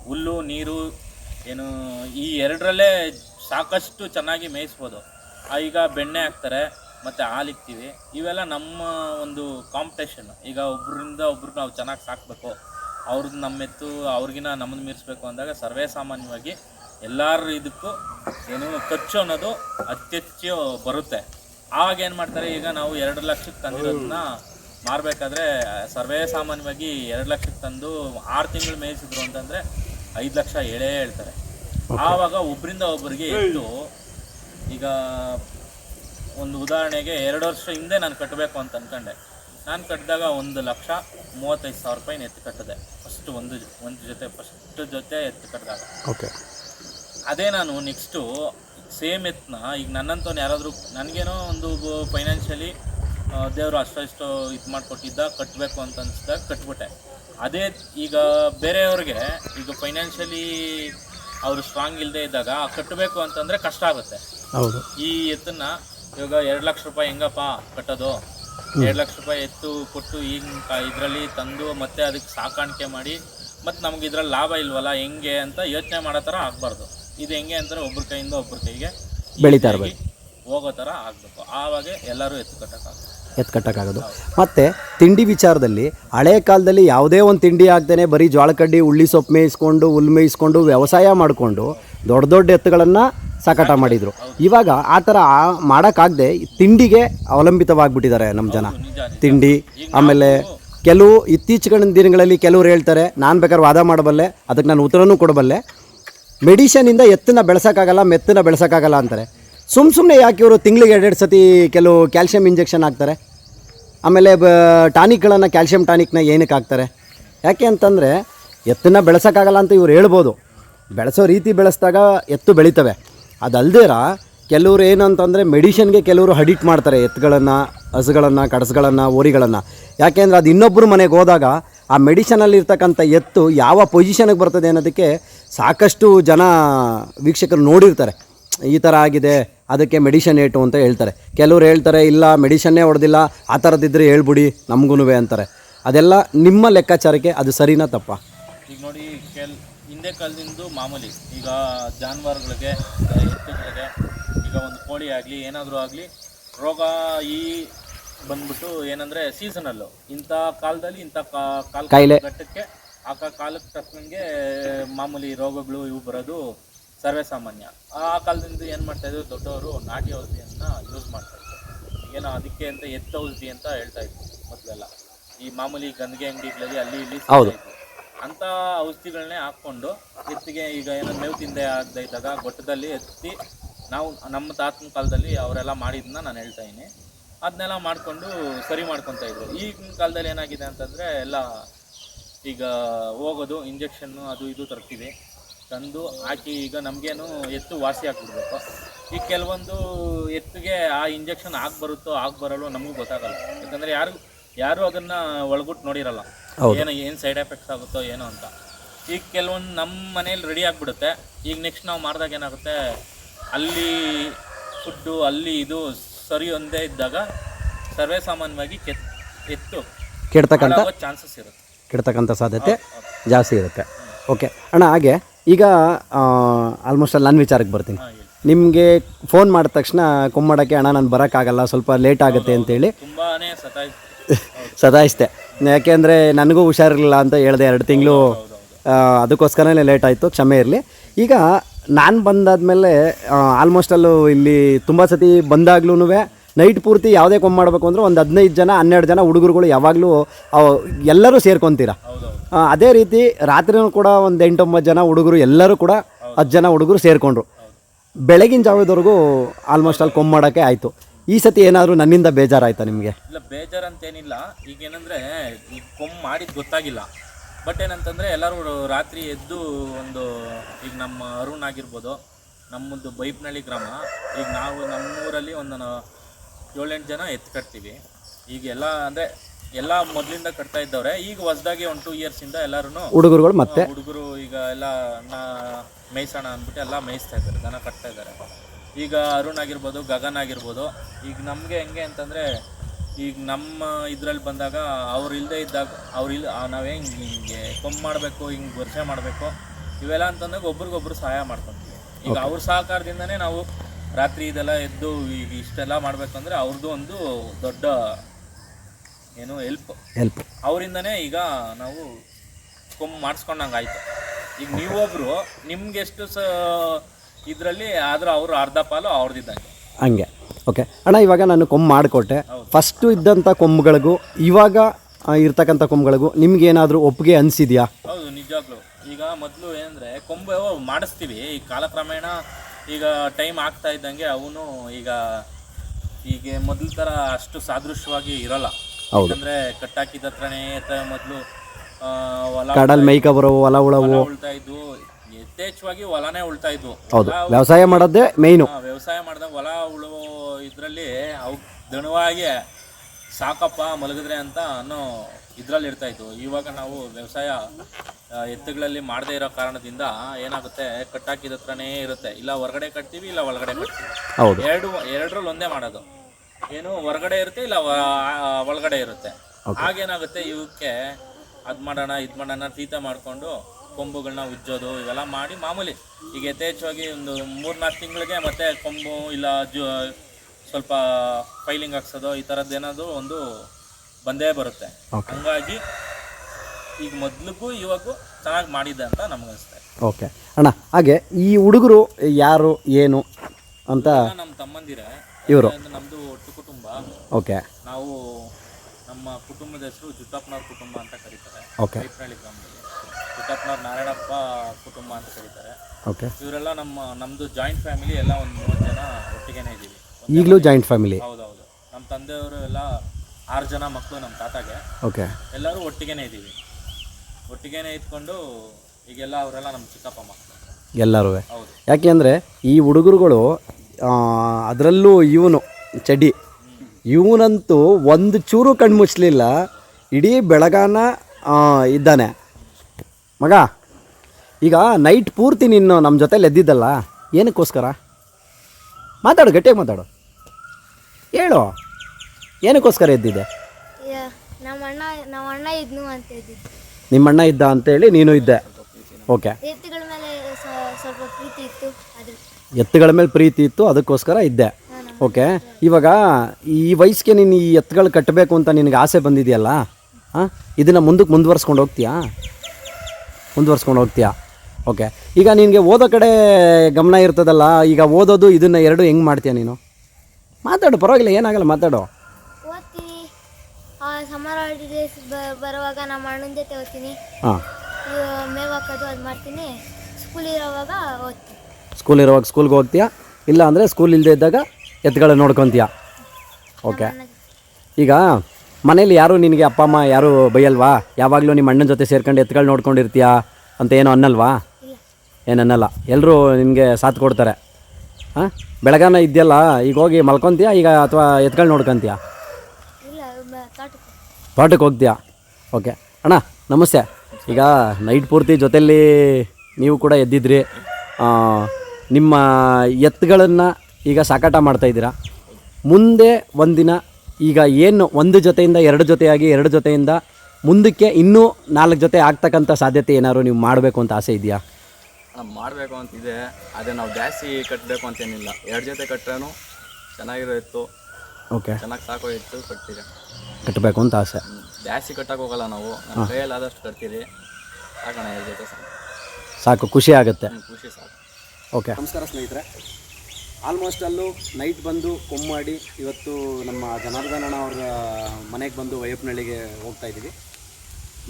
ಹುಲ್ಲು ನೀರು ಏನು ಈ ಎರಡರಲ್ಲೇ ಸಾಕಷ್ಟು ಚೆನ್ನಾಗಿ ಮೇಯಿಸ್ಬೋದು. ಈಗ ಬೆಣ್ಣೆ ಹಾಕ್ತಾರೆ ಮತ್ತು ಹಾಲಿಕ್ತೀವಿ ಇವೆಲ್ಲ ನಮ್ಮ ಒಂದು ಕಾಂಪಿಟೇಷನ್ ಈಗ ಒಬ್ಬರಿಂದ ಒಬ್ರು ನಾವು ಚೆನ್ನಾಗಿ ಸಾಕಬೇಕು. ಅವ್ರದ್ದು ನಮ್ಮೆತ್ತು ಅವ್ರಿಗಿನ ನಮ್ಮನ್ನು ಮೀರಿಸ್ಬೇಕು ಅಂದಾಗ ಸರ್ವೇ ಸಾಮಾನ್ಯವಾಗಿ ಎಲ್ಲರ ಇದಕ್ಕೂ ಏನು ಖರ್ಚು ಅನ್ನೋದು ಅತ್ಯಚ್ಚು ಬರುತ್ತೆ. ಆವಾಗ ಏನು ಮಾಡ್ತಾರೆ ಈಗ ನಾವು ಎರಡು ಲಕ್ಷಕ್ಕೆ ತಂದಿರೋದನ್ನ ಮಾರಬೇಕಾದ್ರೆ ಸರ್ವೇ ಸಾಮಾನ್ಯವಾಗಿ ಎರಡು ಲಕ್ಷಕ್ಕೆ ತಂದು ಆರು ತಿಂಗಳು ಮೇಯಿಸಿದ್ರು ಅಂತಂದರೆ ಐದು ಲಕ್ಷ ಹೇಳೇ ಹೇಳ್ತಾರೆ. ಆವಾಗ ಒಬ್ಬರಿಂದ ಒಬ್ಬರಿಗೆ ಇತ್ತು ಈಗ ಒಂದು ಉದಾಹರಣೆಗೆ ಎರಡು ವರ್ಷ ಹಿಂದೆ ನಾನು ಕಟ್ಟಬೇಕು ಅಂತ ಅನ್ಕೊಂಡೆ. ನಾನು ಕಟ್ಟಿದಾಗ ಒಂದು ಲಕ್ಷ ಮೂವತ್ತೈದು ಸಾವಿರ ರೂಪಾಯಿನ ಎತ್ತಿ ಕಟ್ಟಿದೆ. ಫಸ್ಟ್ ಒಂದು ಒಂದು ಜೊತೆ ಫಸ್ಟ್ ಜೊತೆ ಎತ್ತಿ ಕಟ್ಟಿದಾಗ. ಓಕೆ. ಅದೇ ನಾನು ನೆಕ್ಸ್ಟು ಸೇಮ್ ಎತ್ತನ್ನ ಈಗ ನನ್ನಂತವ್ನು ಯಾರಾದರೂ ನನಗೇನೋ ಒಂದು ಫೈನಾನ್ಷಿಯಲಿ ದೇವರು ಅಷ್ಟು ಇಷ್ಟು ಇದು ಮಾಡಿಕೊಟ್ಟಿದ್ದ ಕಟ್ಟಬೇಕು ಅಂತ ಅನಿಸಿದಾಗ ಕಟ್ಬಿಟ್ಟೆ. ಅದೇ ಈಗ ಬೇರೆಯವ್ರಿಗೆ ಈಗ ಫೈನಾನ್ಷಿಯಲಿ ಅವರು ಸ್ಟ್ರಾಂಗ್ ಇಲ್ಲದೆ ಇದ್ದಾಗ ಕಟ್ಟಬೇಕು ಅಂತಂದರೆ ಕಷ್ಟ ಆಗುತ್ತೆ. ಹೌದು. ಈ ಎತ್ತನ್ನ ಇವಾಗ ಎರಡು ಲಕ್ಷ ರೂಪಾಯಿ ಹೆಂಗಪ್ಪ ಕಟ್ಟೋದು? ಎರಡು ಲಕ್ಷ ರೂಪಾಯಿ ಎತ್ತು ಕೊಟ್ಟು ಈಗ ಇದರಲ್ಲಿ ತಂದು ಮತ್ತೆ ಅದಕ್ಕೆ ಸಾಕಾಣಿಕೆ ಮಾಡಿ ಮತ್ತು ನಮ್ಗೆ ಇದ್ರಲ್ಲಿ ಲಾಭ ಇಲ್ವಲ್ಲ ಹೆಂಗೆ ಅಂತ ಯೋಚನೆ ಮಾಡೋ ಥರ ಆಗಬಾರ್ದು. ಇದು ಹೆಂಗೆ ಅಂದರೆ ಒಬ್ಬರ ಕೈಯಿಂದ ಒಬ್ಬರ ಕೈಗೆ ಬೆಳೀತಾ ಹೋಗೋ ಥರ ಆಗಬೇಕು. ಆವಾಗ ಎಲ್ಲರೂ ಎತ್ತು ಕಟ್ಟೋಕ್ಕಾಗುತ್ತೆ ಎತ್ತು ಕಟ್ಟೋಕ್ಕಾಗೋದು ಮತ್ತು ತಿಂಡಿ ವಿಚಾರದಲ್ಲಿ ಹಳೆ ಕಾಲದಲ್ಲಿ ಯಾವುದೇ ಒಂದು ತಿಂಡಿ ಆಗ್ದೇ ಬರೀ ಜೋಳಕಡ್ಡಿ ಉಳ್ಳಿ ಸೊಪ್ಪು ಮೇಯಿಸ್ಕೊಂಡು ಹುಲ್ಲು ಮೇಯಿಸ್ಕೊಂಡು ವ್ಯವಸಾಯ ಮಾಡಿಕೊಂಡು ದೊಡ್ಡ ದೊಡ್ಡ ಎತ್ತುಗಳನ್ನು ಸಾಕಾಟ ಮಾಡಿದರು. ಇವಾಗ ಆ ಥರ ಮಾಡೋಕ್ಕಾಗದೆ ತಿಂಡಿಗೆ ಅವಲಂಬಿತವಾಗ್ಬಿಟ್ಟಿದ್ದಾರೆ ನಮ್ಮ ಜನ. ತಿಂಡಿ, ಆಮೇಲೆ ಕೆಲವು ಇತ್ತೀಚಿನ ದಿನಗಳಲ್ಲಿ ಕೆಲವ್ರು ಹೇಳ್ತಾರೆ, ನಾನು ಬೇಕಾದ್ರೆ ವಾದ ಮಾಡಬಲ್ಲೆ, ಅದಕ್ಕೆ ನಾನು ಉತ್ತರನೂ ಕೊಡಬಲ್ಲೆ. ಮೆಡಿಷನಿಂದ ಎತ್ತನ್ನ ಬೆಳೆಸೋಕ್ಕಾಗಲ್ಲ, ಮೆತ್ತನ್ನ ಬೆಳೆಸೋಕ್ಕಾಗಲ್ಲ ಅಂತಾರೆ. ಸುಮ್ಮ ಸುಮ್ಮನೆ ಯಾಕೆ ಇವರು ತಿಂಗಳಿಗೆ ಎರಡೆರಡು ಸತಿ ಕೆಲವು ಕ್ಯಾಲ್ಶಿಯಂ ಇಂಜೆಕ್ಷನ್ ಹಾಕ್ತಾರೆ? ಆಮೇಲೆ ಬ, ಟಾನಿಕ್ಗಳನ್ನು, ಕ್ಯಾಲ್ಶಿಯಂ ಟಾನಿಕ್ನ ಏನಕ್ಕೆ ಹಾಕ್ತಾರೆ? ಯಾಕೆ ಅಂತಂದರೆ ಎತ್ತನ್ನ ಬೆಳೆಸೋಕ್ಕಾಗಲ್ಲ ಅಂತ ಇವ್ರು ಹೇಳ್ಬೋದು. ಬೆಳೆಸೋ ರೀತಿ ಬೆಳೆಸಿದಾಗ ಎತ್ತು ಬೆಳಿತವೆ. ಅದಲ್ದೇರ, ಕೆಲವರು ಏನಂತಂದರೆ ಮೆಡಿಷನ್ಗೆ ಕೆಲವರು ಅಡಿಟ್ ಮಾಡ್ತಾರೆ ಎತ್ತುಗಳನ್ನು ಹಸುಗಳನ್ನು, ಕಡಸುಗಳನ್ನು ಓರಿಗಳನ್ನು ಯಾಕೆಂದರೆ ಅದು ಇನ್ನೊಬ್ಬರು ಮನೆಗೆ ಹೋದಾಗ ಆ ಮೆಡಿಷನಲ್ಲಿ ಇರ್ತಕ್ಕಂಥ ಎತ್ತು ಯಾವ ಪೊಸಿಷನಿಗೆ ಬರ್ತದೆ ಅನ್ನೋದಕ್ಕೆ ಸಾಕಷ್ಟು ಜನ ವೀಕ್ಷಕರು ನೋಡಿರ್ತಾರೆ. ಈ ಥರ ಆಗಿದೆ, ಅದಕ್ಕೆ ಮೆಡಿಷನ್ ಏಟು ಅಂತ ಹೇಳ್ತಾರೆ. ಕೆಲವ್ರು ಹೇಳ್ತಾರೆ, ಇಲ್ಲ, ಮೆಡಿಷನ್ನೇ ಹೊಡೆದಿಲ್ಲ, ಆ ಥರದ್ದಿದ್ರೆ ಹೇಳ್ಬಿಡಿ ನಮಗೂ ಅಂತಾರೆ. ಅದೆಲ್ಲ ನಿಮ್ಮ ಲೆಕ್ಕಾಚಾರಕ್ಕೆ ಅದು ಸರಿನಾ ತಪ್ಪ? ಈಗ ನೋಡಿ ಹಿಂದೆ ಕಾಲದಿಂದ ಮಾಮೂಲಿ ಈಗ ಜಾನುವಾರುಗಳಿಗೆ ಎತ್ತುಗಳಿಗೆ ಈಗ ಒಂದು ಕೋಳಿ ಆಗಲಿ ಏನಾದರೂ ಆಗಲಿ ರೋಗ ಈ ಬಂದ್ಬಿಟ್ಟು ಏನಂದ್ರೆ ಸೀಸನಲ್ಲು ಇಂಥ ಕಾಲದಲ್ಲಿ ಇಂಥ ಕಾಲ ಕಾಯಿಲೆ. ಘಟ್ಟಕ್ಕೆ ಆ ಕಾಲಕ್ಕೆ ತಕ್ಕಂಗೆ ಮಾಮೂಲಿ ರೋಗಗಳು ಇವು ಬರೋದು ಸರ್ವೇ ಸಾಮಾನ್ಯ. ಆ ಕಾಲದಿಂದ ಏನು ಮಾಡ್ತಾಯಿದ್ರು ದೊಡ್ಡವರು ನಾಟಿ ಔಷಧಿಯನ್ನು ಯೂಸ್ ಮಾಡ್ತಾಯಿದ್ರು ಏನೋ ಅದಕ್ಕೆ ಅಂತ ಎತ್ತ ಔಷಧಿ ಅಂತ ಹೇಳ್ತಾ ಇದ್ರು ಮೊದಲೆಲ್ಲ. ಈ ಮಾಮೂಲಿ ಗಂದಿಗೆ ಅಂಗಡಿಗಳಲ್ಲಿ ಅಲ್ಲಿ ಇಲ್ಲಿ ಹೌದು. ಅಂತ ಔಷಧಿಗಳನ್ನೇ ಹಾಕ್ಕೊಂಡು ಎತ್ತಿಗೆ ಈಗ ಏನೋ ಮೇವು ತಿಂದೆ ಆಗದೆ ಇದ್ದಾಗ ಗೊಟ್ಟದಲ್ಲಿ ಎತ್ತಿ ನಾವು, ನಮ್ಮ ತಾತನ ಕಾಲದಲ್ಲಿ ಅವರೆಲ್ಲ ಮಾಡಿದ್ನ ನಾನು ಹೇಳ್ತಾ ಇದ್ದೀನಿ. ಅದನ್ನೆಲ್ಲ ಮಾಡಿಕೊಂಡು ಸರಿ ಮಾಡ್ಕೊತಾ ಇದ್ರು. ಈಗಿನ ಕಾಲದಲ್ಲಿ ಏನಾಗಿದೆ ಅಂತಂದರೆ ಎಲ್ಲ ಈಗ ಹೋಗೋದು, ಇಂಜೆಕ್ಷನ್ನು ಅದು ಇದು ತರ್ತೀವಿ. ತಂದು ಹಾಕಿ ಈಗ ನಮಗೇನು ಎತ್ತು ವಾಸಿ ಹಾಕ್ಬಿಡ್ಬೇಕು ಈಗ ಕೆಲವೊಂದು ಎತ್ತಿಗೆ ಆ ಇಂಜೆಕ್ಷನ್ ಆಗಿ ಬರುತ್ತೋ, ಆಗಿ ಬರಲ್ವೋ ನಮಗೂ ಗೊತ್ತಾಗಲ್ಲ. ಯಾಕಂದರೆ ಯಾರು, ಯಾರೂ ಅದನ್ನು ಒಳಗುಟ್ಟು ನೋಡಿರಲ್ಲ. ಏನೋ ಏನು ಸೈಡ್ ಎಫೆಕ್ಟ್ಸ್ ಆಗುತ್ತೋ ಏನೋ ಅಂತ. ಈಗ ಕೆಲವೊಂದು ನಮ್ಮ ಮನೇಲಿ ರೆಡಿ ಆಗಿಬಿಡುತ್ತೆ. ಈಗ ನೆಕ್ಸ್ಟ್ ನಾವು ಮಾಡಿದಾಗ ಏನಾಗುತ್ತೆ? ಅಲ್ಲಿ ಫುಡ್ಡು ಅಲ್ಲಿ ಇದು ಸರಿ ಒಂದೇ ಇದ್ದಾಗ ಸರ್ವೇ ಸಾಮಾನ್ಯವಾಗಿ ಕೆತ್ ಎತ್ತು ಕೆಡ್ತಕ್ಕಂಥ ಚಾನ್ಸಸ್ ಇರುತ್ತೆ. ಕೆಡ್ತಕ್ಕಂಥ ಸಾಧ್ಯತೆ ಜಾಸ್ತಿ ಇರುತ್ತೆ. ಓಕೆ ಅಣ್ಣ ಹಾಗೆ ಈಗ ಆಲ್ಮೋಸ್ಟ್ ಅಲ್ಲಿ ನನ್ನ ವಿಚಾರಕ್ಕೆ ಬರ್ತೀನಿ. ನಿಮಗೆ ಫೋನ್ ಮಾಡಿದ ತಕ್ಷಣ ಕುಮ್ಮಡಕ್ಕೆ ಅಣ್ಣ ನಾನು ಬರೋಕ್ಕಾಗಲ್ಲ ಸ್ವಲ್ಪ ಲೇಟ್ ಆಗುತ್ತೆ ಅಂತೇಳಿ. ತುಂಬಾ ಸತಾಯಿಸ್ತು ಸದಾಯಿಸ್ತೆ ಯಾಕೆಂದರೆ ನನಗೂ ಹುಷಾರಿರಲಿಲ್ಲ ಅಂತ ಹೇಳಿದೆ ಎರಡು ತಿಂಗಳು ಅದಕ್ಕೋಸ್ಕರನೇ ಲೇಟ್ ಆಯಿತು, ಕ್ಷಮೆ ಇರಲಿ. ಈಗ ನಾನು ಬಂದಾದಮೇಲೆ ಆಲ್ಮೋಸ್ಟ್ ಅಲ್ಲೂ ಇಲ್ಲಿ ತುಂಬ ಸತಿ ಬಂದಾಗ್ಲೂ ನೈಟ್ ಪೂರ್ತಿ ಯಾವುದೇ ಕೊಮ್ ಮಾಡಬೇಕು ಅಂದ್ರೆ ಒಂದು ಹದಿನೈದು ಜನ, ಹನ್ನೆರಡು ಜನ ಹುಡುಗರುಗಳು ಯಾವಾಗಲೂ ಎಲ್ಲರೂ ಸೇರ್ಕೊತೀರ? ಅದೇ ರೀತಿ ರಾತ್ರಿನೂ ಕೂಡ ಒಂದು ಎಂಟೊಂಬತ್ತು ಜನ ಹುಡುಗರು, ಎಲ್ಲರೂ ಕೂಡ ಹತ್ತು ಜನ ಹುಡುಗರು ಸೇರಿಕೊಂಡ್ರು. ಬೆಳಗಿನ ಜಾವದವರೆಗೂ ಆಲ್ಮೋಸ್ಟ್ ಅಲ್ಲಿ ಕೊಮ್ ಮಾಡೋಕ್ಕೆ ಆಯಿತು. ಈ ಸತಿ ಏನಾದರೂ ನನ್ನಿಂದ ಬೇಜಾರಾಯ್ತಾ ನಿಮಗೆ? ಇಲ್ಲ ಬೇಜಾರು ಅಂತೇನಿಲ್ಲ ಈಗ ಏನಂದ್ರೆ ಈ ಕೊಮ್ಮೆ ಮಾಡಿದ್ ಗೊತ್ತಾಗಿಲ್ಲ. ಬಟ್ ಏನಂತಂದ್ರೆ ಎಲ್ಲರೂ ರಾತ್ರಿ ಎದ್ದು ಒಂದು ಈಗ ನಮ್ಮ ಅರುಣ್ ಆಗಿರ್ಬೋದು ನಮ್ಮದು ಬೈಪ್ನಳ್ಳಿ ಗ್ರಾಮ. ಈಗ ನಾವು ನಮ್ಮೂರಲ್ಲಿ ಒಂದು ಏಳೆಂಟು ಜನ ಎತ್ತು ಕಟ್ತೀವಿ. ಈಗ ಎಲ್ಲ ಅಂದರೆ ಎಲ್ಲ ಮೊದಲಿಂದ ಕಟ್ತಾ ಇದ್ದವ್ರೆ. ಈಗ ಹೊಸದಾಗಿ ಒಂದು ಟೂ ಇಂದ ಎಲ್ಲರೂ ಹುಡುಗರುಗಳು ಮತ್ತೆ? ಹುಡುಗರು ಈಗ ಎಲ್ಲ ನಾ ಮೇಯ್ಸೋಣ ಅಂದ್ಬಿಟ್ಟು ಎಲ್ಲ ಮೇಯಿಸ್ತಾ ಇದ್ದಾರೆ ದನ ಕಟ್ತಾ ಇದ್ದಾರೆ. ಈಗ ಅರುಣ್ ಆಗಿರ್ಬೋದು ಗಗನ್ ಆಗಿರ್ಬೋದು ಈಗ ನಮಗೆ ಹೆಂಗೆ ಅಂತಂದರೆ ಈಗ ನಮ್ಮ ಇದ್ರಲ್ಲಿ ಬಂದಾಗ ಅವ್ರು ಇಲ್ಲದೆ ಇದ್ದಾಗ ಅವ್ರು ಇಲ್ಲ ನಾವು ಹೆಂಗೆ ಹಿಂಗೆ ಕೊಂಬ್ ಮಾಡಬೇಕು ಹಿಂಗೆ ವರ್ಷೆ ಮಾಡಬೇಕು ಇವೆಲ್ಲ ಅಂತಂದಾಗ ಒಬ್ರಿಗೊಬ್ರು ಸಹಾಯ ಮಾಡ್ಕೊತೀವಿ. ಈಗ ಅವ್ರ ಸಹಕಾರದಿಂದನೇ ನಾವು ರಾತ್ರಿ ಇದೆಲ್ಲ ಎದ್ದು ಈಗ ಇಷ್ಟೆಲ್ಲ ಮಾಡಬೇಕಂದ್ರೆ ಅವ್ರದ್ದು ಒಂದು ದೊಡ್ಡ ಏನು ಹೆಲ್ಪ್ ಹೆಲ್ಪ್ ಅವರಿಂದನೇ ಈಗ ನಾವು ಕೊಂಬ್ ಮಾಡಿಸ್ಕೊಂಡಂಗೆ ಆಯಿತು ಈಗ ನೀವೊಬ್ಬರು ನಿಮ್ಗೆ ಎಷ್ಟು ಸ ಇದರಲ್ಲಿ ಆದರೂ ಅವರು ಅರ್ಧ ಪಾಲು ಅವ್ರದ್ದಿದ್ದಂಗೆ. ಹಂಗೆ. ಓಕೆ ಅಣ್ಣ ಇವಾಗ ನಾನು ಕೊಂಬು ಮಾಡಿಕೊಟ್ಟೆ. ಫಸ್ಟು ಇದ್ದಂಥ ಕೊಂಬುಗಳಿಗೂ ಇವಾಗ ಆ, ಇರ್ತಕ್ಕಂಥ ಕೊಂಬುಗಳಿಗೂ ನಿಮ್ಗೇನಾದರೂ ಒಪ್ಪಿಗೆ ಅನಿಸಿದ್ಯಾ? ಹೌದು ನಿಜವಾಗ್ಲು. ಈಗ ಮೊದಲು ಏನಂದ್ರೆ ಕೊಂಬು ಮಾಡಿಸ್ತೀವಿ. ಈ ಕಾಲಕ್ರಮೇಣ ಈಗ ಟೈಮ್ ಆಗ್ತಾ ಇದ್ದಂಗೆ ಅವನು ಈಗ ಈಗ ಮೊದಲು ಥರ ಅಷ್ಟು ಸಾದೃಶ್ಯವಾಗಿ ಇರಲ್ಲ. ಹೌದು. ಯಾಕಂದ್ರೆ ಕಟ್ಟಾಕಿದ ಹತ್ರನೇ ಮೊದಲು ಕಡಲ್ ಮೈಕ ಬರೋ ಹೊಲ ಉಳವು. ಉಳ್ತಾ ಇದ್ವು. ಯಥೇಚ್ಛವಾಗಿ ಹೊಲನೇ ಉಳ್ತಾ ಇದ್ವು. ಹೌದು ವ್ಯವಸಾಯ ಮಾಡೋದೇ ಮೇಯ್ನು ಆ, ವ್ಯವಸಾಯ ಮಾಡಿದಾಗ ಹೊಲ ಉಳುವ ಇದರಲ್ಲಿ ಅವು ದಣವಾಗಿ ಸಾಕಪ್ಪ ಮಲಗಿದ್ರೆ ಅಂತ ಅನ್ನೋ ಇದ್ರಲ್ಲಿ ಇರ್ತಾ ಇತ್ತು ಇವಾಗ ನಾವು ವ್ಯವಸಾಯ ಆ, ಎತ್ತುಗಳಲ್ಲಿ ಮಾಡದೇ ಇರೋ ಕಾರಣದಿಂದ ಏನಾಗುತ್ತೆ ಕಟ್ಟಾಕಿದ ಹತ್ರನೇ ಇರುತ್ತೆ. ಇಲ್ಲ ಹೊರಗಡೆ ಕಟ್ತೀವಿ ಇಲ್ಲ ಒಳಗಡೆ ಕಟ್ತೀವಿ. ಹೌದು. ಎರಡು ಎರಡರಲ್ಲಿ ಒಂದೇ ಮಾಡೋದು. ಏನು ಹೊರಗಡೆ ಇರುತ್ತೆ ಇಲ್ಲ ವ- ಒಳಗಡೆ ಇರುತ್ತೆ. ಹಾಗೇನಾಗುತ್ತೆ ಇವಕ್ಕೆ ಅದ್ ಮಾಡೋಣ ಇದ್ ಮಾಡೋಣ ತೀತ ಮಾಡ್ಕೊಂಡು ಕೊಂಬುಗಳನ್ನ ಉಜ್ಜೋದು ಇವೆಲ್ಲ ಮಾಡಿ ಮಾಮೂಲಿ ಈಗ ಯಥೇಚ್ಛವಾಗಿ ಒಂದು ಮೂರ್ನಾಲ್ಕು ತಿಂಗಳಿಗೆ ಮತ್ತೆ ಕೊಂಬು ಇಲ್ಲ ಜು ಸ್ವಲ್ಪ ಫೈಲಿಂಗ್ ಹಾಕ್ಸೋದು ಈ ಥರದ್ದು ಏನಾದ್ರು ಒಂದು ಬಂದೇ ಬರುತ್ತೆ. ಹಂಗಾಗಿ ಈಗ ಮೊದ್ಲಿಗೂ ಇವಾಗೂ ಚೆನ್ನಾಗಿ ಮಾಡಿದ್ದೆ ಅಂತ ನಮ್ಗೆ ಅನಿಸ್ತಾ ಇದೆ ಓಕೆ ಅಣ್ಣ ಹಾಗೆ ಈ ಹುಡುಗರು ಯಾರು ಏನು ಅಂತ ನಮ್ಮ ತಮ್ಮಂದಿರ ಇವರು. ನಮ್ಮದು ಒಟ್ಟು ಕುಟುಂಬ. ಓಕೆ ನಾವು ನಮ್ಮ ನಮ್ಮ ಕುಟುಂಬದ ಹೆಸರು ಜುಟ್ಟಪ್ಪನವ್ರ ಕುಟುಂಬ ಅಂತ ಕರೀತಾರೆ. ಓಕೆ ಗ್ರಾಮದಲ್ಲಿ. ಜುಟ್ಟಪ್ಪನವ್ರ ನಾರಾಯಣಪ್ಪ ಕುಟುಂಬ ಅಂತ ಕರೀತಾರೆ. ಓಕೆ ಇವರೆಲ್ಲ ನಮ್ಮ ನಮ್ಮದು ಜಾಯಿಂಟ್ ಫ್ಯಾಮಿಲಿ ಎಲ್ಲ ಒಂದು ಮೂವತ್ತು ಜನ ಒಟ್ಟಿಗೆನೇ ಇದ್ದೀವಿ. ಈಗಲೂ ಜಾಯಿಂಟ್ ಫ್ಯಾಮಿಲಿ ಹೌದೌದು. ನಮ್ಮ ತಂದೆಯವರು ಎಲ್ಲ ಆರು ಜನ ಮಕ್ಕಳು ನಮ್ಮ ತಾತಾಗೆ. ಓಕೆ ಎಲ್ಲರೂ ಒಟ್ಟಿಗೆನೇ ಇದ್ದೀವಿ. ಒಟ್ಟಿಗೆನೇ ಇದ್ಕೊಂಡು ಈಗೆಲ್ಲ ಅವರೆಲ್ಲ ನಮ್ಮ ಚಿಕ್ಕಪ್ಪ ಮಕ್ಕಳು ಎಲ್ಲರೂ. ಹೌದು. ಯಾಕೆ ಅಂದರೆ ಈ ಹುಡುಗರುಗಳು ಅದರಲ್ಲೂ ಇವನು ಚಡಿ ಇವನಂತೂ ಒಂದು ಚೂರು ಕಣ್ಣು ಮುಚ್ಚಲಿಲ್ಲ ಇಡೀ ಬೆಳಗಾನ ಇದ್ದಾನೆ. ಮಗ ಈಗ ನೈಟ್ ಪೂರ್ತಿ ನೀನು ನಮ್ಮ ಜೊತೆಲಿ ಎದ್ದಿದ್ದಲ್ಲ ಏನಕ್ಕೋಸ್ಕರ? ಮಾತಾಡು ಗಟ್ಟಿಯಾಗಿ ಮಾತಾಡು. ಹೇಳು ಏನಕ್ಕೋಸ್ಕರ ಎದ್ದಿದ್ದೆ? ನಮ್ಮ ಅಣ್ಣ ನಮ್ಮ ಅಣ್ಣ ಇದ್ನು ಅಂತ ಇದ್ದಿದ್ದು ನಿಮ್ಮ ಅಣ್ಣ ಇದ್ದ ಅಂತೇಳಿ ನೀನು ಇದ್ದೆ. ಓಕೆ. ಎತ್ತುಗಳ ಮೇಲೆ ಸ್ವಲ್ಪ ಪ್ರೀತಿ ಇತ್ತು ಅದ್ರ ಎತ್ತುಗಳ ಮೇಲೆ ಪ್ರೀತಿ ಇತ್ತು ಅದಕ್ಕೋಸ್ಕರ ಇದ್ದೆ. ಓಕೆ. ಇವಾಗ ಈ ವಯಸ್ಸಿಗೆ ನೀನು ಈ ಎತ್ತುಗಳು ಕಟ್ಟಬೇಕು ಅಂತ ನಿನಗೆ ಆಸೆ ಬಂದಿದೆಯಲ್ಲ? ಹಾಂ? ಇದನ್ನು ಮುಂದಕ್ಕೆ ಮುಂದುವರ್ಸ್ಕೊಂಡು ಹೋಗ್ತೀಯಾ? ಮುಂದುವರ್ಸ್ಕೊಂಡು ಹೋಗ್ತೀಯಾ? ಓಕೆ ಈಗ ನಿನಗೆ ಓದೋ ಕಡೆ ಗಮನ ಇರ್ತದಲ್ಲ ಈಗ ಓದೋದು ಇದನ್ನು ಎರಡು ಹೆಂಗೆ ಮಾಡ್ತೀಯ ನೀನು? ಮಾತಾಡು ಪರವಾಗಿಲ್ಲ ಏನಾಗಲ್ಲ ಮಾತಾಡು. ಓದ್ತೀನಿ. ಸಮ್ಮರ್ ಹಾಲಿಡೇಸ್ ಬರುವಾಗ ನಮ್ಮ ಅಣ್ಣನ ಜೊತೆ ಓದ್ತೀನಿ. ಹಾಂ. ಮೇವ್ ಹಾಕೋದು ಅದು ಮಾಡ್ತೀನಿ. ಸ್ಕೂಲ್ ಇರೋವಾಗ ಓದ್ತೀನಿ. ಸ್ಕೂಲ್ ಇರುವಾಗ ಸ್ಕೂಲ್ಗೆ ಹೋಗ್ತೀಯಾ? ಇಲ್ಲ ಅಂದರೆ ಸ್ಕೂಲ್ ಇಲ್ಲದೆ ಇದ್ದಾಗ ಎತ್ತುಗಳನ್ನ ನೋಡ್ಕೊತೀಯಾ? ಓಕೆ ಈಗ ಮನೇಲಿ ಯಾರು ನಿನಗೆ ಅಪ್ಪ ಅಮ್ಮ ಯಾರು ಬೈಯಲ್ವಾ? ಯಾವಾಗಲೂ ನಿಮ್ಮ ಅಣ್ಣನ ಜೊತೆ ಸೇರ್ಕೊಂಡು ಎತ್ಗಳು ನೋಡ್ಕೊಂಡಿರ್ತೀಯಾ ಅಂತ ಏನೋ ಅನ್ನಲ್ವಾ? ಏನು ಅನ್ನಲ್ಲ. ಎಲ್ಲರೂ ನಿನಗೆ ಸಾಥ್ ಕೊಡ್ತಾರೆ. ಹಾಂ? ಬೆಳಗಾನ ಇದೆಯಲ್ಲ ಈಗ ಹೋಗಿ ಮಲ್ಕೊತೀಯಾ? ಈಗ ಅಥವಾ ಎತ್ಗಳು ನೋಡ್ಕೊತೀಯಾ? ತೋಟಕ್ಕೆ ಹೋಗ್ತೀಯಾ? ಓಕೆ. ಅಣ್ಣ ನಮಸ್ತೆ. ಈಗ ನೈಟ್ ಪೂರ್ತಿ ಜೊತೆಯಲ್ಲಿ ನೀವು ಕೂಡ ಎದ್ದಿದ್ರಿ. ನಿಮ್ಮ ಎತ್ತುಗಳನ್ನು ಈಗ ಸಾಕಾಟ ಮಾಡ್ತಾಯಿದ್ದೀರಾ ಮುಂದೆ ಒಂದಿನ ಈಗ ಏನು ಒಂದು ಜೊತೆಯಿಂದ ಎರಡು ಜೊತೆಯಾಗಿ ಎರಡು ಜೊತೆಯಿಂದ ಮುಂದಕ್ಕೆ ಇನ್ನೂ ನಾಲ್ಕು ಜೊತೆ ಆಗ್ತಕ್ಕಂಥ ಸಾಧ್ಯತೆ ಏನಾದ್ರು ನೀವು ಮಾಡಬೇಕು ಅಂತ ಆಸೆ ಇದೆಯಾ? ಮಾಡಬೇಕು ಅಂತಿದೆ ಅದೇ ನಾವು ಜಾಸ್ತಿ ಕಟ್ಟಬೇಕು ಅಂತೇನಿಲ್ಲ ಎರಡು ಜೊತೆ ಕಟ್ಟ್ರೂ ಚೆನ್ನಾಗಿರೋ ಇತ್ತು ಓಕೆ. ಚೆನ್ನಾಗಿ ಸಾಕೋ ಇತ್ತು ಕಟ್ತೀರಿ. ಕಟ್ಟಬೇಕು ಅಂತ ಆಸೆ. ಜಾಸ್ತಿ ಕಟ್ಟಕ್ಕೆ ಹೋಗಲ್ಲ ನಾವು. ನಮ್ಮ ಕೈಯಲ್ಲಿ ಆದಷ್ಟು ಕಟ್ತೀರಿ. ಸಾಕೋಣ ಎರಡು ಜೊತೆ ಸಾಕು. ಸಾಕು ಖುಷಿ ಆಗುತ್ತೆ. ಖುಷಿ ಸಾಕು. ಓಕೆ. ನಮಸ್ಕಾರ ಸ್ನೇಹಿತರೆ. ಆಲ್ಮೋಸ್ಟ್ ಅಲ್ಲೂ ನೈಟ್ ಬಂದು ಕೊಮ್ಮಾಡಿ ಇವತ್ತು ನಮ್ಮ ಜನಾರ್ದನ ಅಣ್ಣ ಅವರ ಮನೆಗೆ ಬಂದು ವೈಯಪ್ಪನಹಳ್ಳಿಗೆ ಹೋಗ್ತಾ ಇದ್ದೀವಿ.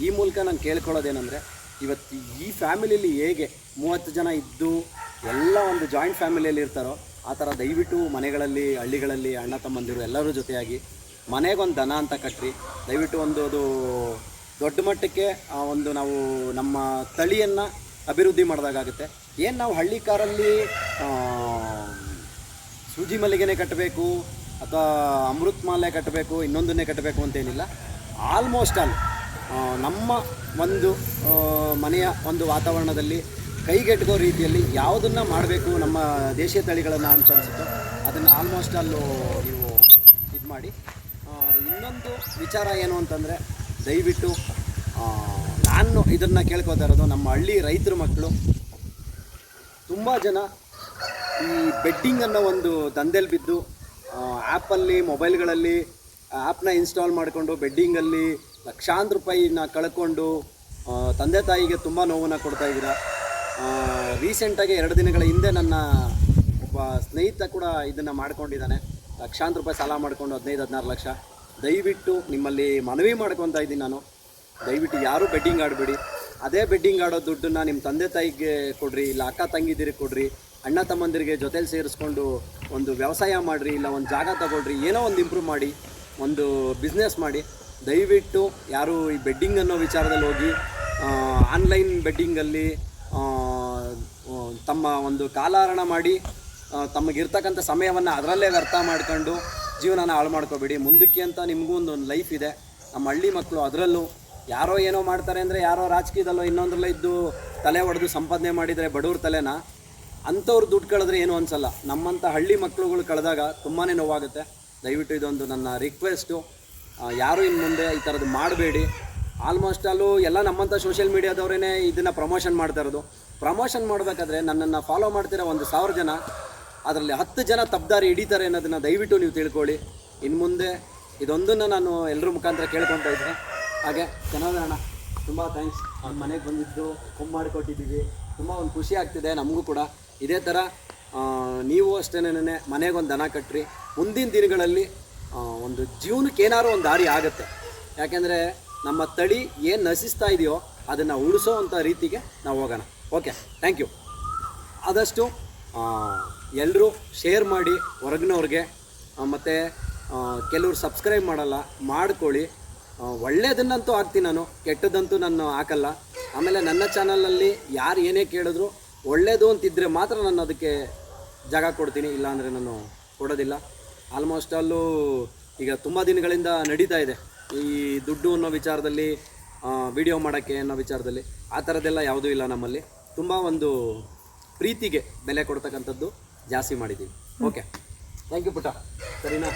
ಈ ಮೂಲಕ ನಾನು ಕೇಳ್ಕೊಳ್ಳೋದೇನೆಂದರೆ, ಇವತ್ತು ಈ ಫ್ಯಾಮಿಲಿಯಲ್ಲಿ ಹೇಗೆ ಮೂವತ್ತು ಜನ ಇದ್ದು ಎಲ್ಲ ಒಂದು ಜಾಯಿಂಟ್ ಫ್ಯಾಮಿಲಿಯಲ್ಲಿ ಇರ್ತಾರೋ, ಆ ಥರ ದಯವಿಟ್ಟು ಮನೆಗಳಲ್ಲಿ, ಹಳ್ಳಿಗಳಲ್ಲಿ ಅಣ್ಣ ತಮ್ಮಂದಿರು ಎಲ್ಲರೂ ಜೊತೆಯಾಗಿ ಮನೆಗೊಂದು ದನ ಅಂತ ಕಟ್ಟಿರಿ ದಯವಿಟ್ಟು ಒಂದು ಅದು ದೊಡ್ಡ ಮಟ್ಟಕ್ಕೆ, ಆ, ಒಂದು ನಾವು ನಮ್ಮ ತಳಿಯನ್ನು ಅಭಿವೃದ್ಧಿ ಮಾಡಿದಾಗುತ್ತೆ ಏನು ನಾವು ಹಳ್ಳಿ ಕಾರಲ್ಲಿ ಸೂಜಿ ಮಲ್ಲಿಗೆನೆ ಕಟ್ಟಬೇಕು ಅಥವಾ ಅಮೃತ್ ಮಾಲೆ ಕಟ್ಟಬೇಕು, ಇನ್ನೊಂದನ್ನೇ ಕಟ್ಟಬೇಕು ಅಂತೇನಿಲ್ಲ. ಆಲ್ಮೋಸ್ಟ್ ಆಲ್ ನಮ್ಮ ಒಂದು ಮನೆಯ ಒಂದು ವಾತಾವರಣದಲ್ಲಿ ಕೈಗೆಟುಕೋ ರೀತಿಯಲ್ಲಿ ಯಾವುದನ್ನು ಮಾಡಬೇಕು ನಮ್ಮ ದೇಶೀಯ ತಳಿಗಳನ್ನು ಅಂತ ಅನ್ಸುತ್ತೋ ಅದನ್ನು ಆಲ್ಮೋಸ್ಟ್ ಅಲ್ಲೂ ನೀವು ಇದು ಮಾಡಿ. ಇನ್ನೊಂದು ವಿಚಾರ ಏನು ಅಂತಂದರೆ ದಯವಿಟ್ಟು ನಾನು ಇದನ್ನು ಕೇಳ್ಕೊತಾ ಇರೋದು ನಮ್ಮ ಹಳ್ಳಿ ರೈತರ ಮಕ್ಕಳು ತುಂಬ ಜನ ಈ ಬೆಟ್ಟಿಂಗ್ ಅನ್ನೋ ಒಂದು ದಂಧೆಲಿ ಬಿದ್ದು ಆ್ಯಪಲ್ಲಿ ಮೊಬೈಲ್ಗಳಲ್ಲಿ ಆ್ಯಪ್ನ ಇನ್ಸ್ಟಾಲ್ ಮಾಡಿಕೊಂಡು ಬೆಡ್ಡಿಂಗಲ್ಲಿ ಲಕ್ಷಾಂತರ ರೂಪಾಯಿನ ಕಳ್ಕೊಂಡು ತಂದೆ ತಾಯಿಗೆ ತುಂಬ ನೋವನ್ನು ಕೊಡ್ತಾ ಇದ್ದೀರಾ. ರೀಸೆಂಟಾಗಿ ಎರಡು ದಿನಗಳ ಹಿಂದೆ ನನ್ನ ಒಬ್ಬ ಸ್ನೇಹಿತ ಕೂಡ ಇದನ್ನು ಮಾಡ್ಕೊಂಡಿದ್ದಾನೆ. ಲಕ್ಷಾಂತರ ರೂಪಾಯಿ ಸಾಲ ಮಾಡಿಕೊಂಡು ಹದಿನೈದು, ಹದಿನಾರು ಲಕ್ಷ. ದಯವಿಟ್ಟು ನಿಮ್ಮಲ್ಲಿ ಮನವಿ ಮಾಡ್ಕೊತಾ ಇದ್ದೀನಿ ನಾನು. ದಯವಿಟ್ಟು ಯಾರೂ ಬೆಡ್ಡಿಂಗ್ ಆಡಬೇಡಿ. ಅದೇ ಬೆಡ್ಡಿಂಗ್ ಆಡೋ ದುಡ್ಡನ್ನ ನಿಮ್ಮ ತಂದೆ ತಾಯಿಗೆ ಕೊಡ್ರಿ, ಇಲ್ಲ ಅಕ್ಕ ತಂಗಿದಿರಿಗೆ ಕೊಡ್ರಿ. ಅಣ್ಣ ತಮ್ಮಂದಿರಿಗೆ ಜೊತೆಲಿ ಸೇರಿಸ್ಕೊಂಡು ಒಂದು ವ್ಯವಸಾಯ ಮಾಡಿರಿ, ಇಲ್ಲ ಒಂದು ಜಾಗ ತಗೊಳ್ರಿ, ಏನೋ ಒಂದು ಇಂಪ್ರೂವ್ ಮಾಡಿ, ಒಂದು ಬಿಸ್ನೆಸ್ ಮಾಡಿ, ದಯವಿಟ್ಟು ಯಾರು ಈ ಬೆಡ್ಡಿಂಗ್ ಅನ್ನೋ ವಿಚಾರದಲ್ಲಿ ಹೋಗಿ ಆನ್ಲೈನ್ ಬೆಡ್ಡಿಂಗಲ್ಲಿ ತಮ್ಮ ಒಂದು ಕಾಲಹರಣ ಮಾಡಿ ತಮಗಿರ್ತಕ್ಕಂಥ ಸಮಯವನ್ನು ಅದರಲ್ಲೇ ವ್ಯರ್ಥ ಮಾಡ್ಕೊಂಡು ಜೀವನನ ಹಾಳು ಮಾಡ್ಕೋಬೇಡಿ. ಮುಂದಕ್ಕೆ ಅಂತ ನಿಮಗೂ ಒಂದು ಲೈಫ್ ಇದೆ. ನಮ್ಮ ಹಳ್ಳಿ ಮಕ್ಕಳು ಅದರಲ್ಲೂ ಯಾರೋ ಏನೋ ಮಾಡ್ತಾರೆ ಅಂದರೆ, ಯಾರೋ ರಾಜಕೀಯದಲ್ಲೋ ಇನ್ನೊಂದ್ರಲ್ಲೋ ಇದ್ದು ತಲೆ ಹೊಡೆದು ಸಂಪಾದನೆ ಮಾಡಿದರೆ ಬಡವ್ರ ತಲೆನ? ಅಂಥವ್ರು ದುಡ್ಡು ಕಳೆದ್ರೆ ಏನು ಅನ್ಸಲ್ಲ. ನಮ್ಮಂಥ ಹಳ್ಳಿ ಮಕ್ಕಳುಗಳು ಕಳೆದಾಗ ತುಂಬಾ ನೋವಾಗುತ್ತೆ. ದಯವಿಟ್ಟು ಇದೊಂದು ನನ್ನ ರಿಕ್ವೆಸ್ಟು ಯಾರು ಇನ್ನು ಮುಂದೆ ಈ ಥರದ್ದು ಮಾಡಬೇಡಿ. ಆಲ್ಮೋಸ್ಟ್ ಅಲ್ಲೂ ಎಲ್ಲ ನಮ್ಮಂಥ ಸೋಷಿಯಲ್ ಮೀಡಿಯಾದವರೇ ಇದನ್ನು ಪ್ರಮೋಷನ್ ಮಾಡ್ತಾ ಇರೋದು. ಪ್ರಮೋಷನ್ ಮಾಡಬೇಕಾದ್ರೆ ನನ್ನನ್ನು ಫಾಲೋ ಮಾಡ್ತಿರೋ ಒಂದು ಸಾವಿರ ಜನ, ಅದರಲ್ಲಿ ಹತ್ತು ಜನ ತಬ್ದಾರಿ ಹಿಡಿತಾರೆ ಅನ್ನೋದನ್ನು ದಯವಿಟ್ಟು ನೀವು ತಿಳ್ಕೊಳ್ಳಿ. ಇನ್ನು ಮುಂದೆ ಇದೊಂದನ್ನು ನಾನು ಎಲ್ಲರ ಮುಖಾಂತರ ಕೇಳ್ಕೊತಾ ಇದ್ದೆ. ಹಾಗೆ ಅಣ್ಣ, ತುಂಬ ಥ್ಯಾಂಕ್ಸ್ ಅವ್ನು ಮನೆಗೆ ಬಂದಿದ್ದು ಕೊಮ್ಮು ಮಾಡಿಕೊಟ್ಟಿದ್ದೀವಿ. ತುಂಬ ಒಂದು ಖುಷಿ ಆಗ್ತಿದೆ ನಮಗೂ ಕೂಡ. ಇದೇ ಥರ ನೀವು ಅಷ್ಟೇನೆ ಮನೆಗೊಂದು ದನ ಕಟ್ಟ್ರಿ ಮುಂದಿನ ದಿನಗಳಲ್ಲಿ ಒಂದು ಜೀವನಕ್ಕೆ ಏನಾದ್ರು ಒಂದು ದಾರಿ ಆಗುತ್ತೆ. ಯಾಕೆಂದರೆ ನಮ್ಮ ತಳಿ ಏನು ನಶಿಸ್ತಾ ಇದೆಯೋ ಅದನ್ನು ಉಳಿಸೋ ಅಂಥ ರೀತಿಗೆ ನಾವು ಹೋಗೋಣ. Okay, thank you. ಆದಷ್ಟು ಎಲ್ಲರೂ ಶೇರ್ ಮಾಡಿ ಹೊರಗಿನವ್ರಿಗೆ ಮತ್ತು ಕೆಲವ್ರು ಸಬ್ಸ್ಕ್ರೈಬ್ ಮಾಡಲ್ಲ, ಮಾಡ್ಕೊಳ್ಳಿ. ಒಳ್ಳೆಯದನ್ನಂತೂ ಹಾಕ್ತೀನಿ ನಾನು, ಕೆಟ್ಟದಂತೂ ನಾನು ಹಾಕಲ್ಲ. ಆಮೇಲೆ ನನ್ನ ಚಾನಲಲ್ಲಿ ಯಾರು ಏನೇ ಕೇಳಿದ್ರು ಒಳ್ಳೆಯದು ಅಂತಿದ್ದರೆ ಮಾತ್ರ ನಾನು ಅದಕ್ಕೆ ಜಾಗ ಕೊಡ್ತೀನಿ, ಇಲ್ಲಾಂದರೆ ನಾನು ಕೊಡೋದಿಲ್ಲ. ಆಲ್ಮೋಸ್ಟ್ ಅಲ್ಲೂ ಈಗ ತುಂಬ ದಿನಗಳಿಂದ ನಡೀತಾ ಇದೆ. ಈ ದುಡ್ಡು ಅನ್ನೋ ವಿಚಾರದಲ್ಲಿ ವಿಡಿಯೋ ಮಾಡೋಕ್ಕೆ ಅನ್ನೋ ವಿಚಾರದಲ್ಲಿ ಆ ಥರದ್ದೆಲ್ಲ ಯಾವುದೂ ಇಲ್ಲ ನಮ್ಮಲ್ಲಿ. ತುಂಬ ಒಂದು ಪ್ರೀತಿಗೆ ಬೆಲೆ ಕೊಡ್ತಕ್ಕಂಥದ್ದು ಜಾಸ್ತಿ ಮಾಡಿದ್ದೀವಿ. ಓಕೆ ಥ್ಯಾಂಕ್ ಯು ಪುಟ್ಟ. ಸರಿನಾ?